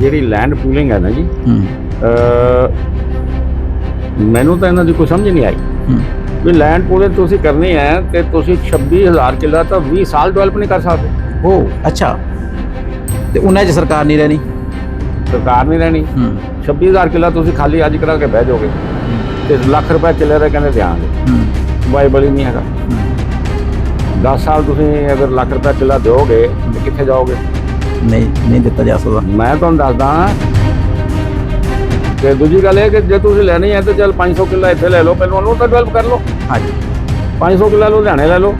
ਜਿਹੜੀ land pooling ਹੈ ਨਾ ਜੀ ਹੂੰ। ਅ ਮੈਨੂੰ ਤਾਂ ਇਹਨਾਂ ਦੀ ਕੋਈ ਸਮਝ ਨਹੀਂ ਆਈ। ਹੂੰ। ਵੀ ਲੈਂਡ ਪੂਲਿੰਗ ਤੁਸੀਂ ਕਰਨੀ ਹੈ ਤੇ ਤੁਸੀਂ 26000 ਕਿੱਲਾ ਤਾਂ 20 ਸਾਲ ਡਿਵੈਲਪ ਨਹੀਂ ਕਰ ਸਕਦੇ। ਉਹ ਅੱਛਾ। ਤੇ ਉਹਨਾਂ 'ਚ ਸਰਕਾਰ ਨਹੀਂ ਰਹਿਣੀ? ਸਰਕਾਰ ਨਹੀਂ ਰਹਿਣੀ। ਹੂੰ। 26000 ਕਿੱਲਾ ਤੁਸੀਂ ਖਾਲੀ ਅੱਜ ਕਰਾ ਕੇ ਬਹਿ ਜਾਓਗੇ। ਤੇ ਲੱਖ ਰੁਪਏ ਕਿੱਲੇ ਦਾ ਕਹਿੰਦੇ ਦਿਆਂਗੇ। ਹੂੰ। ਵਾਈਬਲ ਹੀ ਨਹੀਂ ਹੈਗਾ। 10 ਸਾਲ ਤੁਸੀਂ ਅਗਰ ਲੱਖ ਰੁਪਏ ਕਿੱਲਾ ਦਿਓਗੇ ਤੇ ਕਿੱਥੇ ਜਾਓਗੇ? ਨਹੀਂ ਨਹੀਂ ਦਿੱਤਾ ਜਾ ਸਕਦਾ। ਮੈਂ ਤੁਹਾਨੂੰ ਦੱਸਦਾ ਤੇ ਦੂਜੀ ਗੱਲ ਇਹ ਕਿ ਜੇ ਤੁਸੀਂ ਲੈਣੀ ਹੈ ਤੇ ਚਲ 500 ਕਿੱਲਾ ਇੱਥੇ ਲੈ ਲਓ ਪਹਿਲਾਂ ਉਹਨੂੰ ਤਾਂ ਡਿਵੈਲਪ ਕਰ ਲਓ। ਹਾਂਜੀ। 500 ਕਿੱਲਾ ਲੁਧਿਆਣੇ ਲੈ ਲਓ।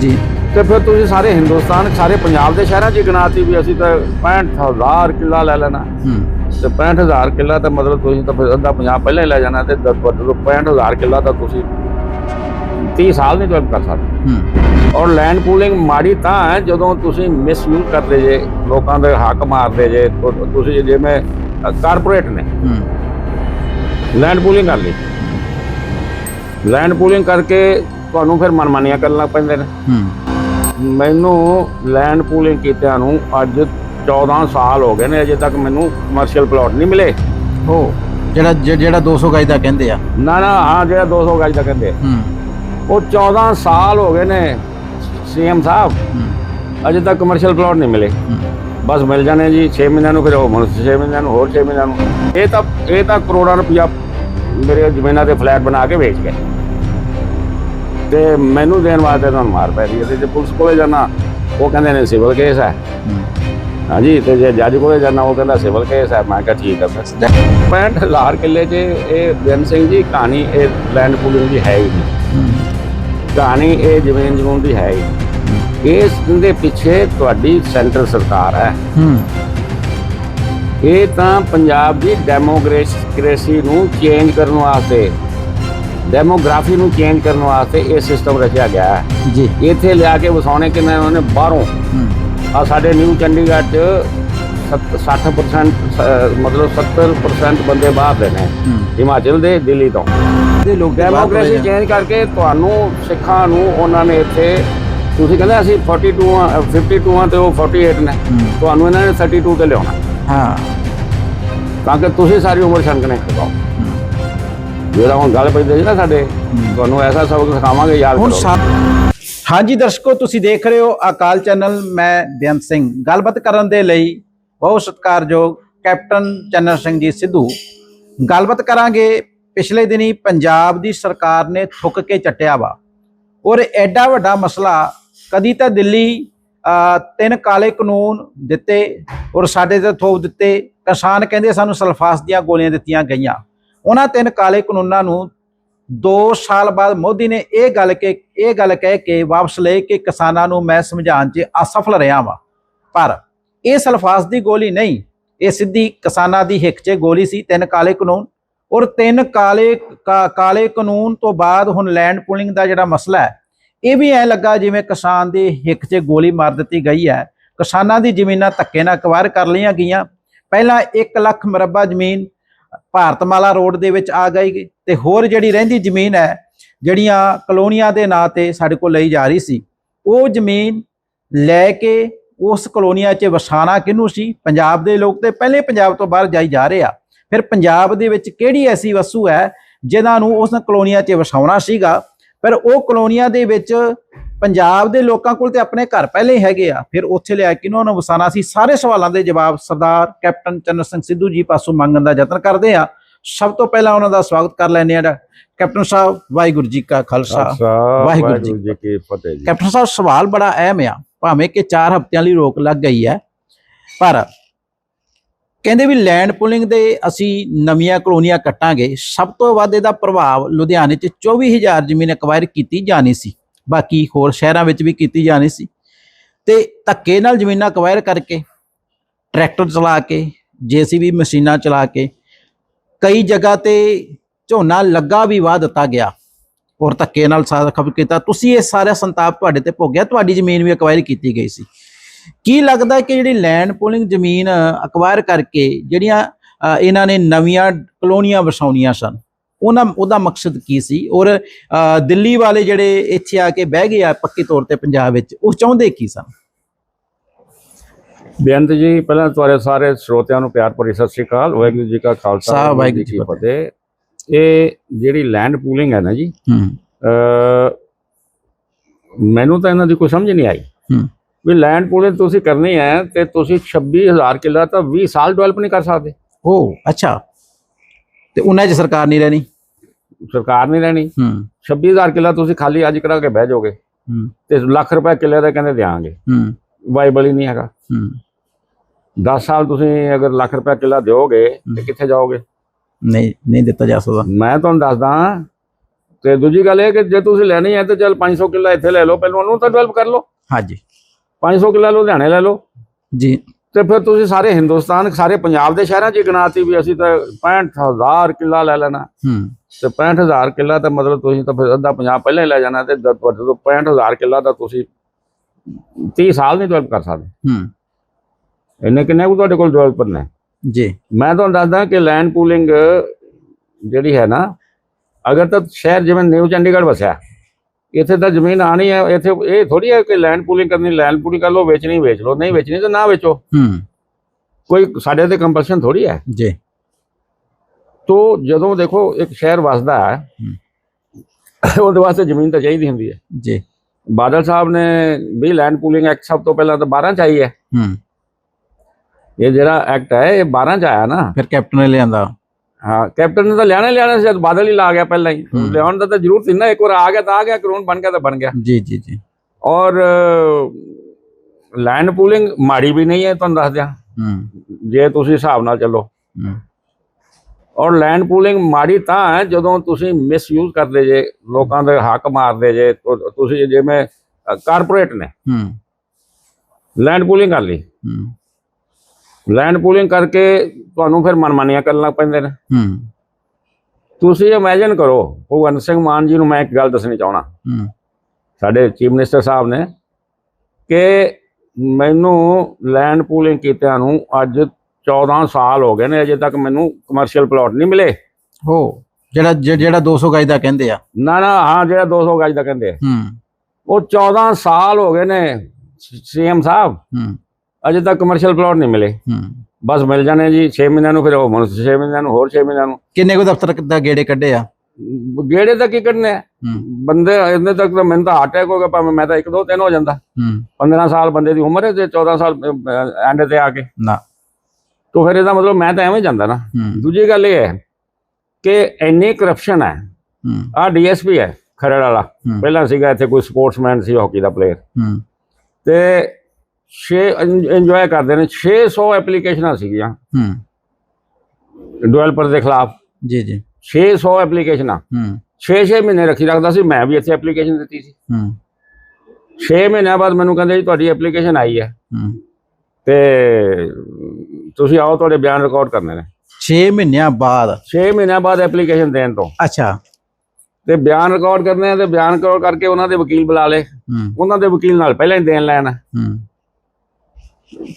ਜੀ। ਤੇ ਫਿਰ ਤੁਸੀਂ ਸਾਰੇ ਹਿੰਦੁਸਤਾਨ ਸਾਰੇ ਪੰਜਾਬ ਦੇ ਸ਼ਹਿਰਾਂ 'ਚ ਗਿਣਾਤੀ ਵੀ ਅਸੀਂ ਤਾਂ 65000 ਕਿੱਲਾ ਲੈ ਲੈਣਾ। ਹੂੰ। ਤੇ 65000 ਕਿੱਲਾ ਤਾਂ ਮਤਲਬ ਤੁਸੀਂ ਤਾਂ ਫਿਰ ਅੱਧਾ ਪੰਜਾਬ ਪਹਿਲਾਂ ਹੀ ਲੈ ਜਾਣਾ ਤੇ 65000 ਕਿੱਲਾ ਤਾਂ ਤੁਸੀਂ 30 ਸਾਲ ਨਹੀਂ ਡਿਵੈਲਪ ਕਰ ਸਕਦੇ। ਹੂੰ। ਔਰ ਲੈਂਡ ਪੂਲਿੰਗ ਮਾੜੀ ਤਾਂ ਹੈ ਜਦੋਂ ਤੁਸੀਂ ਮਿਸਯੂਜ਼ ਕਰਦੇ ਜੇ ਲੋਕਾਂ ਦੇ ਹੱਕ ਮਾਰਦੇ ਜੇ ਤੁਸੀਂ ਜਿਵੇਂ ਕਾਰਪੋਰੇਟ ਨੇ। ਹੂੰ। ਲੈਂਡ ਪੂਲਿੰਗ ਕਰ ਲਈ। ਲੈਂਡ ਪੂਲਿੰਗ ਕਰਕੇ ਤੁਹਾਨੂੰ ਫਿਰ ਮਨਮਾਨੀਆਂ ਕਰਨ ਲੱਗ ਪੈਂਦੇ ਨੇ। ਹੂੰ। ਮੈਨੂੰ ਲੈਂਡ ਪੂਲਿੰਗ ਕੀਤਿਆਂ ਨੂੰ ਅੱਜ 14 ਸਾਲ ਹੋ ਗਏ ਨੇ ਅਜੇ ਤੱਕ ਮੈਨੂੰ ਕਮਰਸ਼ੀਅਲ ਪਲਾਟ ਨਹੀਂ ਮਿਲੇ। ਉਹ ਜਿਹੜਾ ਜਿਹੜਾ 200 ਗਜ ਦਾ ਕਹਿੰਦੇ ਆ। ਨਾ ਨਾ ਹਾਂ ਜਿਹੜਾ 200 ਗਜ ਦਾ ਕਹਿੰਦੇ ਹੂੰ। ਉਹ 14 ਸਾਲ ਹੋ ਗਏ ਨੇ ਸੀਐਮ ਸਾਹਿਬ। ਅਜੇ ਤੱਕ ਕਮਰਸ਼ੀਅਲ ਪਲਾਟ ਨਹੀਂ ਮਿਲੇ। ਬਸ ਮਿਲ ਜਾਣੇ ਜੀ 6 ਮਹੀਨਿਆਂ ਨੂੰ ਫਿਰ ਉਹ ਹੁਣ 6 ਮਹੀਨਿਆਂ ਨੂੰ ਹੋਰ 6 ਮਹੀਨਿਆਂ ਨੂੰ। ਇਹ ਤਾਂ ਇਹ ਤਾਂ ਕਰੋੜਾਂ ਰੁਪਇਆ ਮੇਰੇ ਜ਼ਮੀਨਾਂ ਦੇ ਫਲੈਟ ਬਣਾ ਕੇ ਵੇਚ ਗਏ। ਤੇ ਮੈਨੂੰ ਦੇਣ ਵਾਸਤੇ ਤਾਂ ਮਾਰ ਪੈ ਰਹੀ ਹੈ। ਤੇ ਜੇ ਪੁਲਿਸ ਕੋਲੇ ਜਾਣਾ ਉਹ ਕਹਿੰਦੇ ਨੇ ਸਿਵਲ ਕੇਸ ਹੈ। ਹਾਂਜੀ ਤੇ ਜੇ ਜੱਜ ਕੋਲੇ ਜਾਣਾ ਉਹ ਕਹਿੰਦਾ ਸਿਵਲ ਕੇਸ ਹੈ। ਮੈਂ ਕਿਹਾ ਠੀਕ ਹੈ ਬਸ 65000 ਕਿੱਲੇ 'ਚ ਇਹ ਬੇਨ ਸਿੰਘ ਜੀ ਕਹਾਣੀ ਇਹ ਲੈਂਡ ਪੂਲਿੰਗ ਦੀ ਹੈ ਹੀ ਨਹੀਂ। ਕਹਾਣੀ ਇਹ ਜ਼ਮੀਨ ਜਮੂਨ ਦੀ ਹੈ। ਇਸ ਦੇ ਪਿੱਛੇ ਤੁਹਾਡੀ ਸੈਂਟਰ ਸਰਕਾਰ ਹੈ। ਹੂੰ। ਇਹ ਤਾਂ ਪੰਜਾਬ ਦੀ ਡੈਮੋਗ੍ਰੇਸੀ ਨੂੰ ਚੇਂਜ ਕਰਨ ਵਾਸਤੇ ਡੈਮੋਗ੍ਰਾਫੀ ਨੂੰ ਚੇਂਜ ਕਰਨ ਵਾਸਤੇ ਇਹ ਸਿਸਟਮ ਰਚਿਆ ਗਿਆ ਹੈ। ਜੀ। ਇੱਥੇ ਲਿਆ ਕੇ ਵਸਾਉਣੇ ਕਿੰਨੇ ਉਹਨਾਂ? ਬਾਹਰੋਂ। ਹੂੰ। ਆ ਸਾਡੇ ਨਿਊ ਚੰਡੀਗੜ੍ਹ 'ਚ 60% ਸ- ਮਤਲਬ 70% ਬੰਦੇ ਬਾਹਰ ਦੇ ਨੇ ਹੂੰ। ਹਿਮਾਚਲ ਦੇ ਦਿੱਲੀ ਤੋਂ। ਦੇ ਲੋਕ ਡੈਮੋਕ੍ਰੇਸੀ। ਚੇਂਜ ਕਰਕੇ ਤੁਹਾਨੂੰ ਸਿੱਖਾਂ ਨੂੰ ਉਹਨਾਂ ਨੇ ਇੱਥੇ ਤੁਸੀਂ ਕਹਿੰਦੇ ਅਸੀਂ 42 ਆ 52 ਆ ਤੇ ਉਹ 48 ਨੇ। ਹੂੰ। ਤੁਹਾਨੂੰ ਇਹਨਾਂ ਨੇ 32 ਤੇ ਲਿਆਉਣਾ। ਹਾਂ। ਤਾਂ ਕਿ ਤੁਸੀਂ ਸਾਰੀ ਉਮਰ ਛਣਕਣੇ ਖਵਾਓ ਹੂੰ। ਜਿਹੜਾ ਹੁਣ ਗੱਲ ਪੈਂਦੀ ਸੀ ਨਾ ਸਾਡੇ ਤੁਹਾਨੂੰ ਐਸਾ ਸਬਕ ਸਿਖਾਵਾਂਗੇ ਯਾਦ ਕਰੋ। ਹਾਂਜੀ ਦਰਸ਼ਕੋ ਤੁਸੀਂ ਦੇਖ ਰਹੇ ਹੋ ਅਕਾਲ ਚੈਨਲ ਮੈਂ ਬੇਅੰਤ ਸਿੰਘ। ਗੱਲਬਾਤ ਕਰਨ ਦੇ ਲਈ ਬਹੁਤ ਸਤਿਕਾਰਯੋਗ ਕੈਪਟਨ ਚੰਨਰ ਸਿੰਘ ਜੀ ਸਿੱਧੂ। ਗੱਲਬਾਤ ਕਰਾਂਗੇ ਪਿਛਲੇ ਦਿਨੀ ਪੰਜਾਬ ਦੀ ਸਰਕਾਰ ਨੇ ਥੁੱਕ ਕੇ ਚੱਟਿਆ ਵਾ। ਔਰ ਐਡਾ ਵੱਡਾ ਮਸਲਾ ਕਦੀ ਤਾਂ ਦਿੱਲੀ ਤਿੰਨ ਕਾਲੇ ਕਾਨੂੰਨ ਦਿੱਤੇ ਔਰ ਸਾਡੇ ਤੇ ਥੋਪ ਦਿੱਤੇ, ਕਿਸਾਨ ਕਹਿੰਦੇ ਸਾਨੂੰ ਸਲਫਾਸ ਦੀਆਂ ਗੋਲੀਆਂ ਦਿੱਤੀਆਂ ਗਈਆਂ। ਉਹਨਾਂ ਤਿੰਨ ਕਾਲੇ ਕਾਨੂੰਨਾਂ ਨੂੰ 2 ਸਾਲ ਬਾਅਦ ਮੋਦੀ ਨੇ ਇਹ ਗੱਲ ਕਿ, ਇਹ ਗੱਲ ਕਹਿ ਕੇ ਵਾਪਸ ਲਏ ਕਿ ਕਿਸਾਨਾਂ ਨੂੰ ਮੈਂ ਸਮਝਾਉਣ 'ਚ ਅਸਫਲ ਰਿਹਾ ਵਾਂ। ਪਰ ਇਹ ਸਲਫਾਸ ਦੀ ਗੋਲੀ ਨਹੀਂ, ਇਹ ਸਿੱਧੀ ਕਿਸਾਨਾਂ ਦੀ ਹਿੱਕ 'ਚ ਗੋਲੀ ਸੀ, ਤਿੰਨ ਕਾਲੇ ਕਾਨੂੰਨ। ਔਰ ਤਿੰਨ ਕਾਲੇ ਕਾ- ਕਾਲੇ ਕਾਨੂੰਨ ਤੋਂ ਬਾਅਦ ਹੁਣ ਲੈਂਡ ਪੁਲਿੰਗ ਦਾ ਜਿਹੜਾ ਮਸਲਾ ਹੈ, ਇਹ ਵੀ ਐ ਲੱਗਾ ਜਿਵੇਂ ਕਿਸਾਨ ਦੀ ਹਿੱਕ 'ਚ ਗੋਲੀ ਮਾਰ ਦਿੱਤੀ ਗਈ ਹੈ। ਕਿਸਾਨਾਂ ਦੀ ਜ਼ਮੀਨਾਂ ਧੱਕੇ ਨਾਲ ਕਵਾਰ ਕਰ ਲਈਆਂ ਗਈਆਂ। ਪਹਿਲਾਂ 1 ਲੱਖ ਮਰਬਾ ਜ਼ਮੀਨ ਭਾਰਤਮਾਲਾ ਰੋਡ ਦੇ ਵਿੱਚ ਆ ਗਈ ਤੇ ਹੋਰ ਜਿਹੜੀ ਰਹਿੰਦੀ ਜ਼ਮੀਨ ਹੈ, ਜਿਹੜੀਆਂ ਕਲੋਨੀਆਂ ਦੇ ਨਾਂ ਤੇ ਸਾਡੇ ਕੋਲ ਲਈ ਜਾ ਰਹੀ ਸੀ, ਉਹ ਜ਼ਮੀਨ ਲੈ ਕੇ ਉਸ ਕਲੋਨੀਆਂ 'ਚ ਵਸਾਣਾ ਕਿਹਨੂੰ ਸੀ? ਪੰਜਾਬ ਦੇ ਲੋਕ ਤੇ ਪਹਿਲੇ ਪੰਜਾਬ ਤੋਂ ਬਾਹਰ ਜਾਈ ਜਾ ਰਹੇ ਆ। ਫਿਰ ਪੰਜਾਬ ਦੇ ਵਿੱਚ ਕਿਹੜੀ ਐਸੀ ਵਸਤੂ ਹੈ ਜਿਨ੍ਹਾਂ ਨੂੰ ਉਸ ਕਲੋਨੀਆਂ 'ਚ ਵਸਾਉਣਾ ਸੀਗਾ? ਪਰ ਉਹ ਕਲੋਨੀਆਂ ਦੇ ਵਿੱਚ ਪੰਜਾਬ ਦੇ ਲੋਕਾਂ ਕੋਲ ਤੇ ਆਪਣੇ ਘਰ ਪਹਿਲੇ ਹੈਗੇ ਆ। ਫਿਰ ਉੱਥੇ ਲਿਆ ਕੇ ਉਹਨਾਂ ਨੂੰ ਵਸਾਣਾ ਸੀ। ਸਾਰੇ ਸਵਾਲਾਂ ਦੇ ਜਵਾਬ ਸਰਦਾਰ ਕੈਪਟਨ ਚੰਦਰ ਸਿੰਘ ਸਿੱਧੂ ਜੀ ਪਾਸੋਂ ਮੰਗਣ ਦਾ ਯਤਨ ਕਰਦੇ ਆ। ਸਭ ਤੋਂ ਪਹਿਲਾਂ ਉਹਨਾਂ ਦਾ ਸਵਾਗਤ ਕਰ ਲੈਂਦੇ ਆ ਕੈਪਟਨ ਸਾਹਿਬ ਵਾਹਿਗੁਰੂ ਜੀ ਕਾ ਖਾਲਸਾ। ਵਾਹਿਗੁਰੂ ਜੀ ਜੀ ਕੀ ਫਤਿਹ ਜੀ। ਕੈਪਟਨ ਸਾਹਿਬ ਸਵਾਲ ਬੜਾ ਅਹਿਮ ਆ। ਭਾਵੇਂ ਕਿ 4 ਹਫ਼ਤਿਆਂ ਲਈ ਰੋਕ ਲੱਗ ਗਈ ਹੈ, ਪਰ ਕਹਿੰਦੇ ਵੀ ਲੈਂਡ ਪੁਲਿੰਗ ਦੇ ਅਸੀਂ ਨਵੀਆਂ ਕਲੋਨੀਆਂ ਕੱਟਾਂਗੇ, ਸਭ ਤੋਂ ਵੱਧ ਇਹਦਾ ਪ੍ਰਭਾਵ ਲੁਧਿਆਣੇ 'ਚ 24000 ਜ਼ਮੀਨ ਅਕਵਾਇਰ ਕੀਤੀ ਜਾਣੀ ਸੀ, ਬਾਕੀ ਹੋਰ ਸ਼ਹਿਰਾਂ ਵਿੱਚ ਵੀ ਕੀਤੀ ਜਾਣੀ ਸੀ। ਤੇ ਧੱਕੇ ਨਾਲ ਜ਼ਮੀਨਾਂ ਅਕਵਾਇਰ ਕਰਕੇ ਟਰੈਕਟਰ ਚਲਾ ਕੇ, ਜੀਸੀਬੀ ਮਸ਼ੀਨਾਂ ਚਲਾ ਕੇ, ਕਈ ਜਗ੍ਹਾ ਤੇ ਝੋਨਾ ਲੱਗਾ ਵੀ ਵਾਹ ਦਿੱਤਾ ਗਿਆ। ਔਰ ਧੱਕੇ ਨਾਲ ਸਾਰਾ ਖਬਰ ਕੀਤਾ। ਤੁਸੀਂ ਇਹ ਸਾਰਾ ਸੰਤਾਪ ਤੁਹਾਡੇ ਤੇ ਭੋਗਿਆ ਤੁਹਾਡੀ ਜ਼ਮੀਨ ਵੀ ਅਕਵਾਇਰ ਕੀਤੀ ਗਈ ਸੀ। ਕੀ ਲੱਗਦਾ ਕਿ ਜਿਹੜੀ ਲੈਂਡ ਪੂਲਿੰਗ ਜ਼ਮੀਨ ਅਕਵਾਇਰ ਕਰਕੇ ਜਿਹੜੀਆਂ ਇਹਨਾਂ ਨੇ ਨਵੀਆਂ ਕਲੋਨੀਆਂ ਵਸਾਉਣੀਆਂ ਸਨ ਉਹਨਾਂ ਉਹਦਾ ਮਕਸਦ ਕੀ ਸੀ? ਔਰ ਦਿੱਲੀ ਵਾਲੇ ਜਿਹੜੇ ਇੱਥੇ ਆ ਕੇ ਬਹਿ ਗਏ ਆ ਪੱਕੇ ਤੌਰ ਤੇ ਪੰਜਾਬ ਵਿੱਚ ਉਹ ਚਾਹੁੰਦੇ ਕੀ ਸਨ? ਬੇਅੰਤ ਜੀ ਪਹਿਲਾਂ ਤੁਹਾਡੇ ਸਾਰੇ ਸਰੋਤਿਆਂ ਨੂੰ ਪਿਆਰ ਭਰੀ ਸਤਿ ਸ੍ਰੀ ਅਕਾਲ। ਵਾਹਿਗੁਰੂ ਜੀ ਕਾ ਖਾਲਸਾ ਵਾਹਿਗੁਰੂ ਜੀ ਕੀ ਫਤਿਹ। ਇਹ ਜਿਹੜੀ ਲੈਂਡ ਪੂਲਿੰਗ ਹੈ ਨਾ ਜੀ ਹੂੰ। ਮੈਨੂੰ ਤਾਂ ਇਹਨਾਂ ਦੀ ਕੋਈ ਸਮਝ ਨਹੀਂ ਆਈ ਹੂੰ। ਵੀ ਲੈਂਡ ਪੂਲਿੰਗ ਤੁਸੀਂ ਕਰਨੀ ਹੈ ਤੇ ਤੁਸੀਂ 26000 ਕਿੱਲਾ ਤਾਂ 20 ਸਾਲ ਡਿਵੈਲਪ ਨਹੀਂ ਕਰ ਸਕਦੇ। ਉਹ ਅੱਛਾ। ਤੇ ਉਹਨਾਂ 'ਚ ਸਰਕਾਰ ਨਹੀਂ ਰਹਿਣੀ? ਸਰਕਾਰ ਨਹੀਂ ਰਹਿਣੀ। ਹੂੰ। 26000 ਕਿੱਲਾ ਤੁਸੀਂ ਖਾਲੀ ਅੱਜ ਕਰਾ ਕੇ ਬਹਿ ਜਾਓਗੇ ਹੂੰ। ਤੇ ਲੱਖ ਰੁਪਏ ਕਿੱਲੇ ਦਾ ਕਹਿੰਦੇ ਦਿਆਂਗੇ। ਹੂੰ। ਵਾਈਬਲ ਹੀ ਨਹੀਂ ਹੈਗਾ। ਹੂੰ। 10 ਸਾਲ ਤੁਸੀਂ ਅਗਰ ਲੱਖ ਰੁਪਏ ਕਿੱਲਾ ਦਿਓਗੇ ਤੇ ਕਿੱਥੇ ਜਾਓਗੇ? ਨਹੀਂ ਨਹੀਂ ਦਿੱਤਾ ਜਾ ਸਕਦਾ। ਮੈਂ ਤੁਹਾਨੂੰ ਦੱਸਦਾ ਤੇ ਦੂਜੀ ਗੱਲ ਇਹ ਕਿ ਜੇ ਤੁਸੀਂ ਲੈਣੀ ਹੈ ਤੇ ਚਲ 500 ਕਿੱਲਾ ਇੱਥੇ ਲੈ ਲਓ ਪਹਿਲਾਂ ਉਹਨੂੰ ਤਾਂ ਡਿਵੈਲਪ ਕਰ ਲਓ। ਹਾਂਜੀ। 500 ਕਿੱਲਾ ਲੁਧਿਆਣੇ ਲੈ ਲਓ। ਜੀ। ਤੇ ਫਿਰ ਤੁਸੀਂ ਸਾਰੇ ਹਿੰਦੁਸਤਾਨ ਸਾਰੇ ਪੰਜਾਬ ਦੇ ਸ਼ਹਿਰਾਂ 'ਚ ਗਿਣਾਤੀ ਵੀ ਅਸੀਂ ਤਾਂ 65000 ਕਿੱਲਾ ਲੈ ਲੈਣਾ। ਹੂੰ। ਤੇ 65000 ਕਿੱਲਾ ਤਾਂ ਮਤਲਬ ਤੁਸੀਂ ਤਾਂ ਫਿਰ ਅੱਧਾ ਪੰਜਾਬ ਪਹਿਲਾਂ ਹੀ ਲੈ ਜਾਣਾ ਤੇ ਦ- ਤੁਹਾਡੇ ਤੋਂ 65000 ਕਿੱਲਾ ਤਾਂ ਤੁਸੀਂ 30 ਸਾਲ ਨਹੀਂ ਡਿਵੈਲਪ ਕਰ ਸਕਦੇ। ਹੂੰ। ਇੰਨੇ ਕਿੰਨੇ ਕੁ ਤੁਹਾਡੇ ਕੋਲ ਡਿਵੈਲਪਰ ਨੇ? ਜੀ। ਮੈਂ ਤੁਹਾਨੂੰ ਦੱਸਦਾ ਕਿ ਲੈਂਡ ਪੂਲਿੰਗ ਜਿਹੜੀ ਹੈ ਨਾ ਅਗਰ ਤਾਂ ਸ਼ਹਿਰ ਜਿਵੇਂ ਨਿਊ ਚੰਡੀਗੜ੍ਹ ਵਸਿਆ ਇੱਥੇ ਤਾਂ ਜ਼ਮੀਨ ਆਣੀ ਹੈ ਇੱਥੇ ਇਹ ਥੋੜੀ ਹੈ ਕਿ ਲੈਂਡ ਪੂਲਿੰਗ ਕਰਨੀ ਲੈਂਡ ਪੂਲਿੰਗ ਕਰ ਲਓ ਵੇਚਣੀ ਵੇਚ ਲਓ ਨਹੀਂ ਵੇਚਣੀ ਤਾਂ ਨਾ ਵੇਚੋ। ਹੂੰ। ਕੋਈ ਸਾਡੇ ਤੇ ਕੰਪਲਸ਼ਨ ਥੋੜੀ ਹੈ। ਜੀ। ਤੋ ਜਦੋਂ ਦੇਖੋ ਇੱਕ ਸ਼ਹਿਰ ਵਸਦਾ ਹੈ ਉਹਦੇ ਵਾਸਤੇ ਜ਼ਮੀਨ ਤਾਂ ਚਾਹੀਦੀ ਹੁੰਦੀ ਹੈ। ਜੀ। ਬਾਦਲ ਸਾਹਿਬ ਨੇ ਵੀ ਲੈਂਡ ਪੂਲਿੰਗ ਐਕਟ ਸਭ ਤੋਂ ਪਹਿਲਾਂ ਤਾਂ 12 ਚ ਆਈ ਹੈ। ਹੂੰ। ਇਹ ਜਿਹੜਾ ਐਕਟ ਹੈ ਇਹ 12 ਚ ਆਇਆ ਨਾ। ਫਿਰ ਕੈਪਟਨ ਨੇ ਲਿਆਂਦਾ। ਹਾਂ ਕੈਪਟਨ ਨੇ ਤਾਂ ਲਿਆਣਾ ਲਿਆਣਾ ਸੀ ਜਦ ਬਾਦਲ ਹੀ ਲਾ ਗਿਆ ਪਹਿਲਾਂ ਹੀ। ਲਿਆਉਣ ਦਾ ਤਾਂ ਜ਼ਰੂਰਤ ਸੀ ਨਾ ਇੱਕ ਵਾਰ ਆ ਗਿਆ ਤਾਂ ਆ ਗਿਆ ਕਾਨੂੰਨ ਬਣ ਗਿਆ ਤਾਂ ਬਣ ਗਿਆ। ਜੀ ਜੀ ਜੀ। ਔਰ ਲੈਂਡ ਪੂਲਿੰਗ ਮਾੜੀ ਵੀ ਨਹੀਂ ਹੈ ਤੁਹਾਨੂੰ ਦੱਸ ਦਿਆਂ। ਜੇ ਤੁਸੀਂ ਹਿਸਾਬ ਨਾਲ ਚੱਲੋ। ਔਰ ਲੈਂਡ ਪੂਲਿੰਗ ਮਾੜੀ ਤਾਂ ਹੈ ਜਦੋਂ ਤੁਸੀਂ ਮਿਸਯੂਜ਼ ਕਰਦੇ ਜੇ ਲੋਕਾਂ ਦੇ ਹੱਕ ਮਾਰਦੇ ਜੇ ਤੁਸੀਂ ਜਿਵੇਂ ਕਾਰਪੋਰੇਟ ਨੇ। ਲੈਂਡ ਪੂਲਿੰਗ ਕਰ ਲਈ। ਲੈਂਡ ਪੂਲਿੰਗ ਕਰਕੇ ਤੁਹਾਨੂੰ ਫਿਰ ਮਨਮਾਨੀਆਂ ਕਰਨ ਲੱਗ ਪੈਂਦੇ ਨੇ। ਹੂੰ। ਤੁਸੀਂ ਇਮੇਜਿਨ ਕਰੋ ਭਗਵੰਤ ਸਿੰਘ ਮਾਨ ਜੀ ਨੂੰ ਮੈਂ ਇੱਕ ਗੱਲ ਦੱਸਣੀ ਚਾਹਣਾ ਹੂੰ। ਸਾਡੇ ਚੀਫ ਮਿਨਿਸਟਰ ਸਾਹਿਬ ਨੇ ਕਿ ਮੈਨੂੰ ਲੈਂਡ ਪੂਲਿੰਗ ਕੀਤਿਆਂ ਨੂੰ ਅੱਜ 14 ਸਾਲ ਹੋ ਗਏ ਨੇ ਅਜੇ ਤੱਕ ਮੈਨੂੰ ਕਮਰਸ਼ੀਅਲ ਪਲਾਟ ਨਹੀਂ ਮਿਲੇ। ਹੋ ਜਿਹੜਾ ਜਿਹੜਾ 200 ਗਜ ਦਾ ਕਹਿੰਦੇ ਆ। ਨਾ ਨਾ ਹਾਂ ਜਿਹੜਾ 200 ਗਜ ਦਾ ਕਹਿੰਦੇ ਆ। ਹੂੰ। ਉਹ 14 ਸਾਲ ਹੋ ਗਏ ਨੇ ਸੀਐਮ ਸਾਹਿਬ। ਹੂੰ। ਅਜੇ ਤੱਕ ਕਮਰਸ਼ੀਅਲ ਪਲਾਟ ਨਹੀਂ ਮਿਲੇ। ਹੂੰ। ਬਸ ਮਿਲ ਜਾਣੇ ਜੀ 6 ਮਹੀਨਿਆਂ ਨੂੰ ਫਿਰ ਉਹ ਹੁਣ 6 ਮਹੀਨਿਆਂ ਨੂੰ ਹੋਰ 6 ਮਹੀਨਿਆਂ ਨੂੰ। ਕਿੰਨੇ ਕੋ ਦਫ਼ਤਰ ਦਾ ਗੇੜੇ ਕੱਢੇ ਆ? ਗੇੜੇ ਤੱਕ ਹੀ। ਕੱਢਨੇ ਬੰਦੇ ਇੰਨੇ ਤੱਕ ਤਾਂ ਮੈਨੂੰ ਤਾਂ ਹਾਰਟ ਅਟੈਕ ਹੋ ਗਿਆ ਭਾਵੇਂ ਮੈਂ ਤਾਂ ਇੱਕ ਦੋ ਤਿੰਨ ਹੋ ਜਾਂਦਾ। ਹੂੰ। 15 ਸਾਲ ਬੰਦੇ ਦੀ ਉਮਰ ਹੈ ਤੇ 14 ਸਾਲ ਐਂਡ ਤੇ ਆ ਕੇ। ਨਾ। ਤੋ ਫਿਰ ਇਹਦਾ ਮਤਲਬ ਮੈਂ ਤਾਂ ਐਵੇਂ ਜਾਂਦਾ ਨਾ। ਦੂਜੀ ਗੱਲ ਇਹ ਹੈ ਕਿ ਇੰਨੀ ਕਰਪਸ਼ਨ ਹੈ ਆ ਡੀਐਸਪੀ ਹੈ ਖਰੜ ਵਾਲਾ। ਪਹਿਲਾਂ ਸੀਗਾ ਇੱਥੇ ਕੋਈ ਸਪੋਰਟਸਮੈਨ ਸੀ ਹਾਕੀ ਦਾ ਪਲੇਅਰ ਤੇ 6 ਇੰਜੋਏ ਕਰਦੇ ਨੇ 600 ਐਪਲੀਕੇਸ਼ਨਾਂ ਸੀਗੀਆਂ। ਹੂੰ। ਡਿਵੈਲਪਰ ਦੇ ਖਿਲਾਫ। ਜੀ ਜੀ। 600 ਐਪਲੀਕੇਸ਼ਨਾਂ ਹੂੰ। 6-6 ਮਹੀਨੇ ਰੱਖੀ ਰੱਖਦਾ ਸੀ ਮੈਂ ਵੀ ਇੱਥੇ ਐਪਲੀਕੇਸ਼ਨ ਦਿੱਤੀ ਸੀ। ਹੂੰ। 6 ਮਹੀਨਿਆਂ ਬਾਅਦ ਮੈਨੂੰ ਕਹਿੰਦੇ ਜੀ ਤੁਹਾਡੀ ਐਪਲੀਕੇਸ਼ਨ ਆਈ ਹੈ। ਹੂੰ। ਤੇ ਤੁਸੀਂ ਆਓ ਤੁਹਾਡੇ ਬਿਆਨ ਰਿਕਾਰਡ ਕਰਨੇ ਨੇ। 6 ਮਹੀਨਿਆਂ ਬਾਅਦ? 6 ਮਹੀਨਿਆਂ ਬਾਅਦ ਐਪਲੀਕੇਸ਼ਨ ਦੇਣ ਤੋਂ। ਅੱਛਾ। ਤੇ ਬਿਆਨ ਰਿਕਾਰਡ ਕਰਨੇ ਆ ਤੇ ਬਿਆਨ ਰਿਕਾਰਡ ਕਰਕੇ ਉਹਨਾਂ ਦੇ ਵਕੀਲ ਬੁਲਾ ਹੂੰ। ਉਹਨਾਂ ਦੇ ਵਕੀਲ ਨਾਲ ਪਹਿਲਾਂ ਹੀ ਦੇਣ ਲੈਣ। ਹੂੰ।